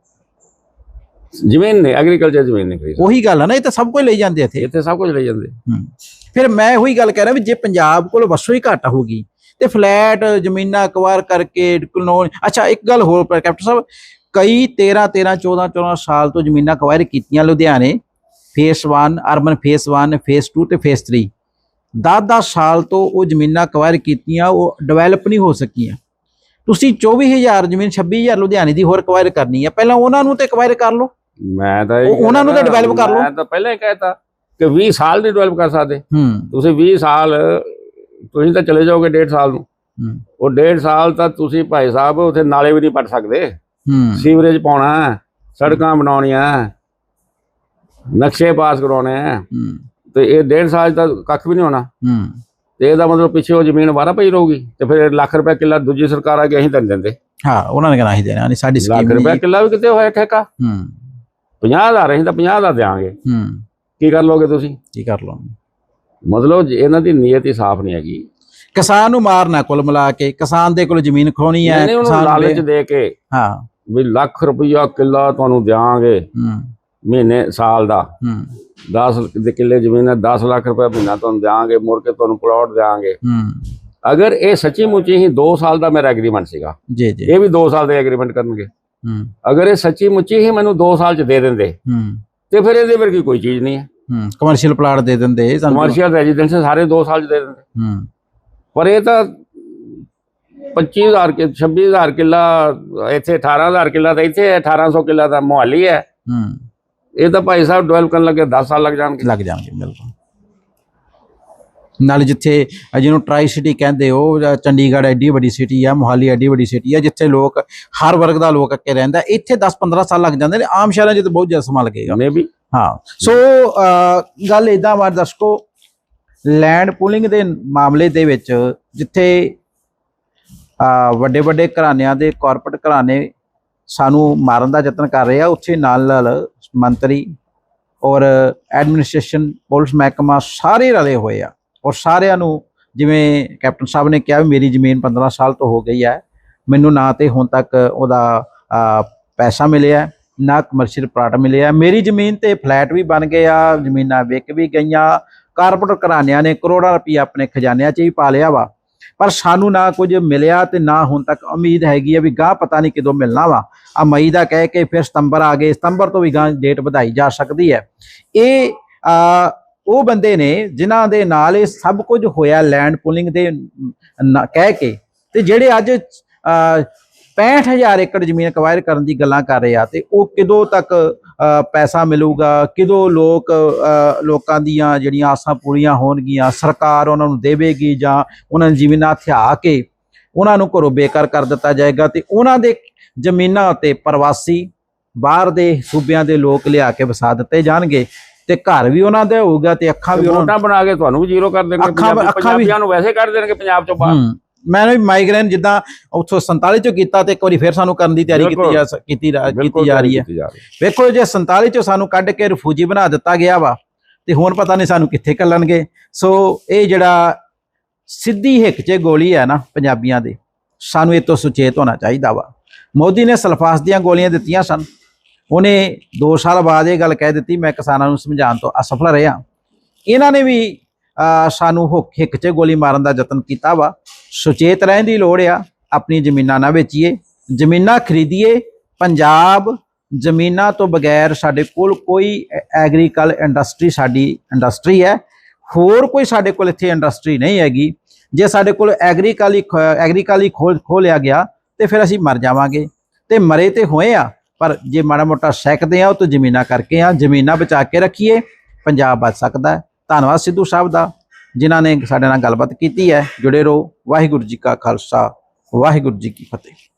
ਜ਼ਮੀਨ ਨਹੀਂ ਐਗਰੀਕਲਚਰ ਜ਼ਮੀਨ ਨਹੀਂ ਖਰੀਦ। ਉਹੀ ਗੱਲ ਆ ਨਾ ਇਹ ਤਾਂ ਸਭ ਕੁਝ ਲਈ ਜਾਂਦੇ ਇੱਥੇ। ਇੱਥੇ ਸਭ ਕੁਝ ਲਈ ਜਾਂਦੇ। ਹੂੰ। ਫਿਰ ਮੈਂ ਉਹੀ ਗੱਲ ਕਹਿ ਰਿਹਾ ਵੀ ਜੇ ਪੰਜਾਬ ਕੋਲ ਵਸੋਂ ਹੀ ਘੱਟ ਹੋਗੀ ਤੇ ਫਲੈਟ ਜ਼ਮੀਨਾਂ ਅਕਵਾਇਰ ਕਰਕੇ ਕਲੋਨ ਅੱਛਾ ਇੱਕ ਗੱਲ ਹੋਰ ਪਰ ਕੈਪਟਨ ਸਾਹਿਬ ਕਈ 13 13 14 14 ਸਾਲ ਤੋਂ ਜ਼ਮੀਨਾਂ ਅਕਵਾਇਰ ਕੀਤੀਆਂ ਲੁਧਿਆਣੇ ਫੇਸ 1 ਅਰਬਨ ਫੇਸ 1 ਫੇਸ 2 ਤੇ ਫੇਸ 3 ਦਸ 10 ਸਾਲ ਤੋਂ ਉਹ ਜ਼ਮੀਨਾਂ ਅਕਵਾਇਰ ਕੀਤੀਆਂ ਉਹ ਡਿਵੈਲਪ ਨਹੀਂ ਹੋ ਸਕੀਆਂ। ਤੁਸੀਂ 24000 ਜ਼ਮੀਨ 26000 ਲੁਧਿਆਣੇ ਦੀ ਹੋਰ ਅਕਵਾਇਰ ਕਰਨੀ ਹੈ ਪਹਿਲਾਂ ਉਹਨਾਂ ਨੂੰ ਤੇ ਅਕਵਾਇਰ ਕਰ ਲਓ। ਮੈਂ ਤਾਂ ਉਹਨਾਂ ਨੂੰ ਤਾਂ develop ਕਰ ਲਓ। ਮੈਂ ਤਾਂ ਪਹਿਲਾਂ ਹੀ ਕਹਿਤਾ ਕਿ 20 ਸਾਲ ਨਹੀਂ ਡਿਵੈਲਪ ਕਰ ਸਕਦੇ। ਤੁਸੀਂ 20 ਸਾਲ ਤੁਸੀਂ ਤਾਂ ਚਲੇ ਜਾਓਗੇ 1.5 ਸਾਲ ਨੂੰ। ਉਹ 1.5 ਸਾਲ ਤਾਂ ਤੁਸੀਂ ਭਾਈ ਸਾਹਿਬ ਉੱਥੇ ਨਾਲੇ ਵੀ ਨਹੀਂ ਪੱਟ ਸਕਦੇ। ਸੀਵਰੇਜ ਪਾਉਣਾ ਸੜਕਾਂ ਬਣਾਉਣੀਆਂ। ਨਕਸ਼ੇ ਪਾਸ ਕਰਾਉਣੇ ਹੈ ਹੂੰ। ਤੇ ਇਹ 1.5 ਸਾਲ 'ਚ ਤਾਂ ਕੱਖ ਵੀ ਨਹੀਂ ਹੋਣਾ। ਹੂੰ। ਤੇ ਇਹਦਾ ਮਤਲਬ ਪਿੱਛੇ ਉਹ ਜ਼ਮੀਨ ਵਾਰਾ ਪਈ ਰਹੂਗੀ। ਤੇ ਫਿਰ ਲੱਖ ਰੁਪਏ ਕਿੱਲਾ ਦੂਜੀ ਸਰਕਾਰ ਆ ਕੇ ਅਸੀਂ ਨੀ ਦਿੰਦੇ। ਹਾਂ ਉਹਨਾਂ ਨੇ ਕਹਿਣਾ ਹੀ ਦੇਣਾ ਨਹੀਂ ਸਾਡੀ ਲੱਖ ਸਕੀਮ ਰੁਪਏ ਨਹੀਂ। ਕਿੱਲਾ ਵੀ ਕਿਤੇ ਹੋਇਆ ਠੇਕਾ? ਹੂੰ। 50000 ਅਸੀਂ ਤਾਂ 50000 ਦਿਆਂਗੇ। ਹੂੰ। ਕੀ ਕਰ ਲੋਗੇ ਤੁਸੀਂ? ਕੀ ਕਰ ਲਓ? ਮਤਲਬ ਇਹਨਾਂ ਦੀ ਨੀਅਤ ਹੀ ਸਾਫ਼ ਨਹੀਂ ਹੈਗੀ। ਕਿਸਾਨ ਨੂੰ ਮਾਰਨਾ ਕੁੱਲ ਮਿਲਾ ਕੇ ਕਿਸਾਨ ਦੇ ਕੋਲ ਜ਼ਮੀਨ ਖੋਣੀ ਹੈ ਕਿਸਾਨ ਲਾਲਚ ਦੇ- ਦੇ ਕੇ ਹਾਂ। ਵੀ ਲੱਖ ਰੁਪਈਆ ਕਿੱਲਾ ਤੁਹਾਨੂੰ ਦਿਆਂਗੇ। ਹੂੰ। ਮਹੀਨੇ ਸਾਲ ਦਾ। ਹੂੰ। 10 ਦੇ ਕਿੱਲੇ ਜ਼ਮੀਨ ਹੈ 10 ਲੱਖ ਰੁਪਏ ਮਹੀਨਾ ਤੁਹਾਨੂੰ ਦਿਆਂਗੇ ਮੁੜ ਕੇ ਤੁਹਾਨੂੰ ਪਲਾਟ ਦਿਆਂਗੇ। ਹੂੰ। ਅਗਰ ਇਹ ਸੱਚੀ ਮੁੱਚੀ ਹੀ 2 ਸਾਲ ਦਾ ਮੇਰਾ ਐਗਰੀਮੈਂਟ ਸੀਗਾ ਜੀ ਜੀ। ਇਹ ਵੀ 2 ਸਾਲ ਦੇ ਐਗਰੀਮੈਂਟ ਕਰਨਗੇ। ਹੂੰ। ਅਗਰ ਇਹ ਸੱਚੀ ਮੁੱਚੀ ਹੀ ਮੈਨੂੰ 2 ਸਾਲ ਚ ਦੇ ਦਿੰਦੇ ਹੂੰ। ਤੇ ਫਿਰ ਇਹਦੇ ਵਰਗੀ ਕੋਈ ਚੀਜ਼ ਨਹੀਂ ਹੈ। ਹੂੰ ਕਮਰਸ਼ੀਅਲ ਪਲਾਟ ਦੇ ਦਿੰਦੇ ਸਾਨੂੰ ਕਮਰਸ਼ੀਅਲ ਰੈਜ਼ੀਡੈਂਸ ਸਾਰੇ 2 ਸਾਲ ਚ ਦੇ ਦਿੰਦੇ। ਹੂੰ। ਪਰ ਇਹ ਤਾਂ 25000 ਕਿ 26000 ਕਿੱਲਾ ਇੱਥੇ 18000 ਕਿੱਲਾ ਤਾਂ ਇੱਥੇ ਹੈ 1800 ਕਿੱਲਾ ਤਾਂ ਮੁਹਾਲੀ ਹੈ। ਹੂੰ। ਇਹ ਤਾਂ ਭਾਈ ਸਾਹਿਬ ਡਿਵੈਲਪ ਕਰਨ ਲੱਗੇ 10 ਸਾਲ ਲੱਗ ਜਾਣਗੇ। ਲੱਗ ਜਾਣਗੇ ਬਿਲਕੁਲ। ਨਾਲ ਜਿੱਥੇ ਜਿਹਨੂੰ ਟਰਾਈ ਸਿਟੀ ਕਹਿੰਦੇ ਉਹ ਚੰਡੀਗੜ੍ਹ ਐਡੀ ਵੱਡੀ ਸਿਟੀ ਆ ਮੋਹਾਲੀ ਐਡੀ ਵੱਡੀ ਸਿਟੀ ਆ ਜਿੱਥੇ ਲੋਕ ਹਰ ਵਰਗ ਦਾ ਲੋਕ ਅੱਕੇ ਰਹਿੰਦਾ ਇੱਥੇ 10-15 ਸਾਲ ਲੱਗ ਜਾਂਦੇ ਨੇ ਆਮ ਸ਼ਹਿਰਾਂ 'ਚ ਤਾਂ ਬਹੁਤ ਜ਼ਿਆਦਾ ਸਮਾਂ ਲੱਗੇਗਾ। ਮੇ ਵੀ ਹਾਂ ਸੋ ਗੱਲ ਇਦਾਂ ਵਾਰ ਦਰਸ਼ਕੋ ਲੈਂਡ ਪੂਲਿੰਗ ਦੇ ਮਾਮਲੇ ਦੇ ਵਿੱਚ ਜਿੱਥੇ ਵੱਡੇ ਵੱਡੇ ਘਰਾਣਿਆਂ ਦੇ ਕਾਰਪੋਰੇਟ ਘਰਾਣੇ ਸਾਨੂੰ ਮਾਰਨ ਦਾ ਯਤਨ ਕਰ ਰਹੇ ਆ। ਉੱਥੇ ਨਾਲ ਨਾਲ ਮੰਤਰੀ ਔਰ ਐਡਮਿਨਿਸਟ੍ਰੇਸ਼ਨ ਪੁਲਿਸ ਮਹਿਕਮਾ ਸਾਰੇ ਰਲੇ ਹੋਏ ਆ। ਔਰ ਸਾਰਿਆਂ ਨੂੰ ਜਿਵੇਂ ਕੈਪਟਨ ਸਾਹਿਬ ਨੇ ਕਿਹਾ ਵੀ ਮੇਰੀ ਜ਼ਮੀਨ 15 ਸਾਲ ਤੋਂ ਹੋ ਗਈ ਹੈ ਮੈਨੂੰ ਨਾ ਤੇ ਹੁਣ ਤੱਕ ਉਹਦਾ ਪੈਸਾ ਮਿਲਿਆ, ਨਾ ਕਮਰਸ਼ੀਅਲ ਪਲਾਟ ਮਿਲਿਆ। ਮੇਰੀ ਜ਼ਮੀਨ ਤੇ ਫਲੈਟ ਵੀ ਬਣ ਗਏ ਆ, ਜ਼ਮੀਨਾਂ ਵਿਕ ਵੀ ਗਈਆਂ। ਕਾਰਪੋਰੇਟ ਘਰਾਣਿਆਂ ਨੇ ਕਰੋੜਾਂ ਰੁਪਏ ਆਪਣੇ ਖਜ਼ਾਨਿਆਂ 'ਚ ਹੀ ਪਾ ਲਿਆ ਵਾ। ਪਰ ਸਾਨੂੰ ਨਾ ਕੁਝ ਮਿਲਿਆ ਤੇ ਨਾ ਹੁਣ ਤੱਕ ਉਮੀਦ ਹੈਗੀ ਹੈ ਵੀ ਗਾਂ ਪਤਾ ਨਹੀਂ ਕਿਦੋਂ ਮਿਲਣਾ ਵਾ। ਆ ਮਈ ਦਾ ਕਹਿ ਕੇ ਫਿਰ ਸਤੰਬਰ ਆ ਗਏ। ਸਤੰਬਰ ਤੋਂ ਵੀ ਗਾਂ ਡੇਟ ਵਧਾਈ ਜਾ ਸਕਦੀ ਹੈ। ਇਹ ਉਹ ਬੰਦੇ ਨੇ ਜਿਨ੍ਹਾਂ ਦੇ ਨਾਲ ਇਹ ਸਭ ਕੁਝ ਹੋਇਆ ਲੈਂਡ ਪੁਲਿੰਗ ਦੇ ਕਹਿ ਕੇ ਤੇ ਜਿਹੜੇ ਅੱਜ ਅ, 65000 ਏਕੜ ਜ਼ਮੀਨ ਅਕਵਾਇਰ ਕਰਨ ਦੀ ਗੱਲਾਂ ਕਰ ਰਹੇ ਆ ਤੇ ਉਹ ਕਿਦੋਂ ਤੱਕ ਪੈਸਾ ਮਿਲੂਗਾ ਕਿਦੋਂ ਲੋਕ ਲੋਕਾਂ ਦੀਆਂ ਜਿਹੜੀਆਂ ਆਸਾਂ ਪੂਰੀਆਂ ਹੋਣਗੀਆਂ ਸਰਕਾਰ ਉਹਨਾਂ ਨੂੰ ਦੇਵੇਗੀ ਜਾਂ ਉਹਨਾਂ ਨੂੰ ਜ਼ਮੀਨਾਂ ਥਿਆ ਕੇ ਉਹਨਾਂ ਨੂੰ ਘਰੋਂ ਬੇਕਾਰ ਕਰ ਦਿੱਤਾ ਜਾਏਗਾ ਤੇ ਉਹਨਾਂ ਦੇ ਜ਼ਮੀਨਾਂ ਉੱਤੇ ਪ੍ਰਵਾਸੀ ਬਾਹਰ ਦੇ ਸੂਬਿਆਂ ਦੇ ਲੋਕ ਲਿਆ ਕੇ ਵਸਾ ਦਿੱਤੇ ਜਾਣਗੇ ਤੇ ਘਰ ਵੀ ਉਹਨਾਂ ਦਾ ਹੋਊਗਾ ਤੇ ਅੱਖਾਂ ਵੀ ਉਹਨਾਂ ਬਣਾ ਕੇ ਤੁਹਾਨੂੰ ਵੀ ਜ਼ੀਰੋ ਕਰ ਦੇਣਗੇ ਅੱਖਾਂ- ਵੀ- ਪੰਜਾਬੀਆਂ ਨੂੰ ਵੈਸੇ ਕੱਢ ਦੇਣਗੇ ਪੰਜਾਬ ਚੋਂ ਬਾਹਰ। ਮੈਨੂੰ ਵੀ ਮਾਈਗ੍ਰੇਨ ਜਿੱਦਾਂ ਉੱਥੋਂ 47 ਚੋਂ ਕੀਤਾ ਤੇ ਇੱਕ ਵਾਰੀ ਫਿਰ ਸਾਨੂੰ ਕਰਨ ਦੀ ਤਿਆਰੀ ਕੀਤੀ। ਜਾ ਕੀਤੀ ਕੀਤੀ ਜਾ ਰਹੀ ਹੈ। ਵੇਖੋ ਜੇ 47 ਚੋਂ ਸਾਨੂੰ ਕੱਢ ਕੇ ਰਿਫਿਊਜੀ ਬਣਾ ਦਿੱਤਾ ਗਿਆ ਵਾ ਤੇ ਹੁਣ ਪਤਾ ਨਹੀਂ ਸਾਨੂੰ ਕਿੱਥੇ ਕੱਲਣਗੇ ਸੋ ਇਹ ਜਿਹੜਾ ਸਿੱਧੀ ਹਿੱਕ 'ਚ ਗੋਲੀ ਹੈ ਨਾ ਪੰਜਾਬੀਆਂ ਦੇ ਸਾਨੂੰ ਇਹ ਤੋਂ ਸੁਚੇਤ ਹੋਣਾ ਚਾਹੀਦਾ ਵਾ। ਮੋਦੀ ਨੇ ਸਲਫਾਸ ਦੀਆਂ ਗੋਲੀਆਂ ਦਿੱਤੀਆਂ ਸਨ। ਉਹਨੇ 2 ਸਾਲ ਬਾਅਦ ਇਹ ਗੱਲ ਕਹਿ ਦਿੱਤੀ ਮੈਂ ਕਿਸਾਨਾਂ ਨੂੰ ਸਮਝਾਉਣ ਤੋਂ ਅਸਫਲ ਰਿਹਾ। ਇਹਨਾਂ ਨੇ ਵੀ ਸਾਨੂੰ ਹੁੱਕ ਹਿੱਕ 'ਚ ਗੋਲੀ ਮਾਰਨ ਦਾ ਯਤਨ ਕੀਤਾ ਵਾ। ਸੁਚੇਤ ਰਹਿਣ ਦੀ ਲੋੜ ਆ, ਆਪਣੀ ਜ਼ਮੀਨਾਂ ਨਾ ਵੇਚੀਏ। ਜ਼ਮੀਨਾਂ ਖਰੀਦੀਏ, ਪੰਜਾਬ ਜ਼ਮੀਨਾਂ ਤੋਂ ਬਗੈਰ ਸਾਡੇ ਕੋਲ ਕੋਈ ਐਗਰੀਕਲ ਇੰਡਸਟਰੀ ਸਾਡੀ ਇੰਡਸਟਰੀ ਹੈ। ਹੋਰ ਕੋਈ ਸਾਡੇ ਕੋਲ ਇੱਥੇ ਇੰਡਸਟਰੀ ਨਹੀਂ ਹੈਗੀ। ਜੇ ਸਾਡੇ ਕੋਲ ਐਗਰੀਕਲੀ ਐਗਰੀਕਲੀ ਖੋਲ, ਖੋਲਿਆ ਗਿਆ, ਤੇ ਫਿਰ ਅਸੀਂ ਮਰ ਜਾਵਾਂਗੇ। ਤੇ ਮਰੇ ਤੇ ਹੋਏ ਆ, ਪਰ ਜੇ ਮਾੜਾ ਮੋਟਾ ਸੈਕਦੇ ਆ, ਉਹ ਤੋਂ ਜ਼ਮੀਨਾਂ ਕਰਕੇ ਆ, ਜ਼ਮੀਨਾਂ ਬਚਾ ਕੇ ਰੱਖੀਏ, ਪੰਜਾਬ ਬਚ ਸਕਦਾ ਹੈ। ਧੰਨਵਾਦ ਸਿੱਧੂ ਸਾਹਿਬ ਦਾ, ਜਿਨ੍ਹਾਂ ਨੇ ਸਾਡੇ ਨਾਲ ਗੱਲਬਾਤ ਕੀਤੀ ਹੈ। ਜੁੜੇ ਰਹੋ। ਵਾਹਿਗੁਰੂ ਜੀ ਕਾ ਖਾਲਸਾ, ਵਾਹਿਗੁਰੂ ਜੀ ਕੀ ਫਤਿਹ।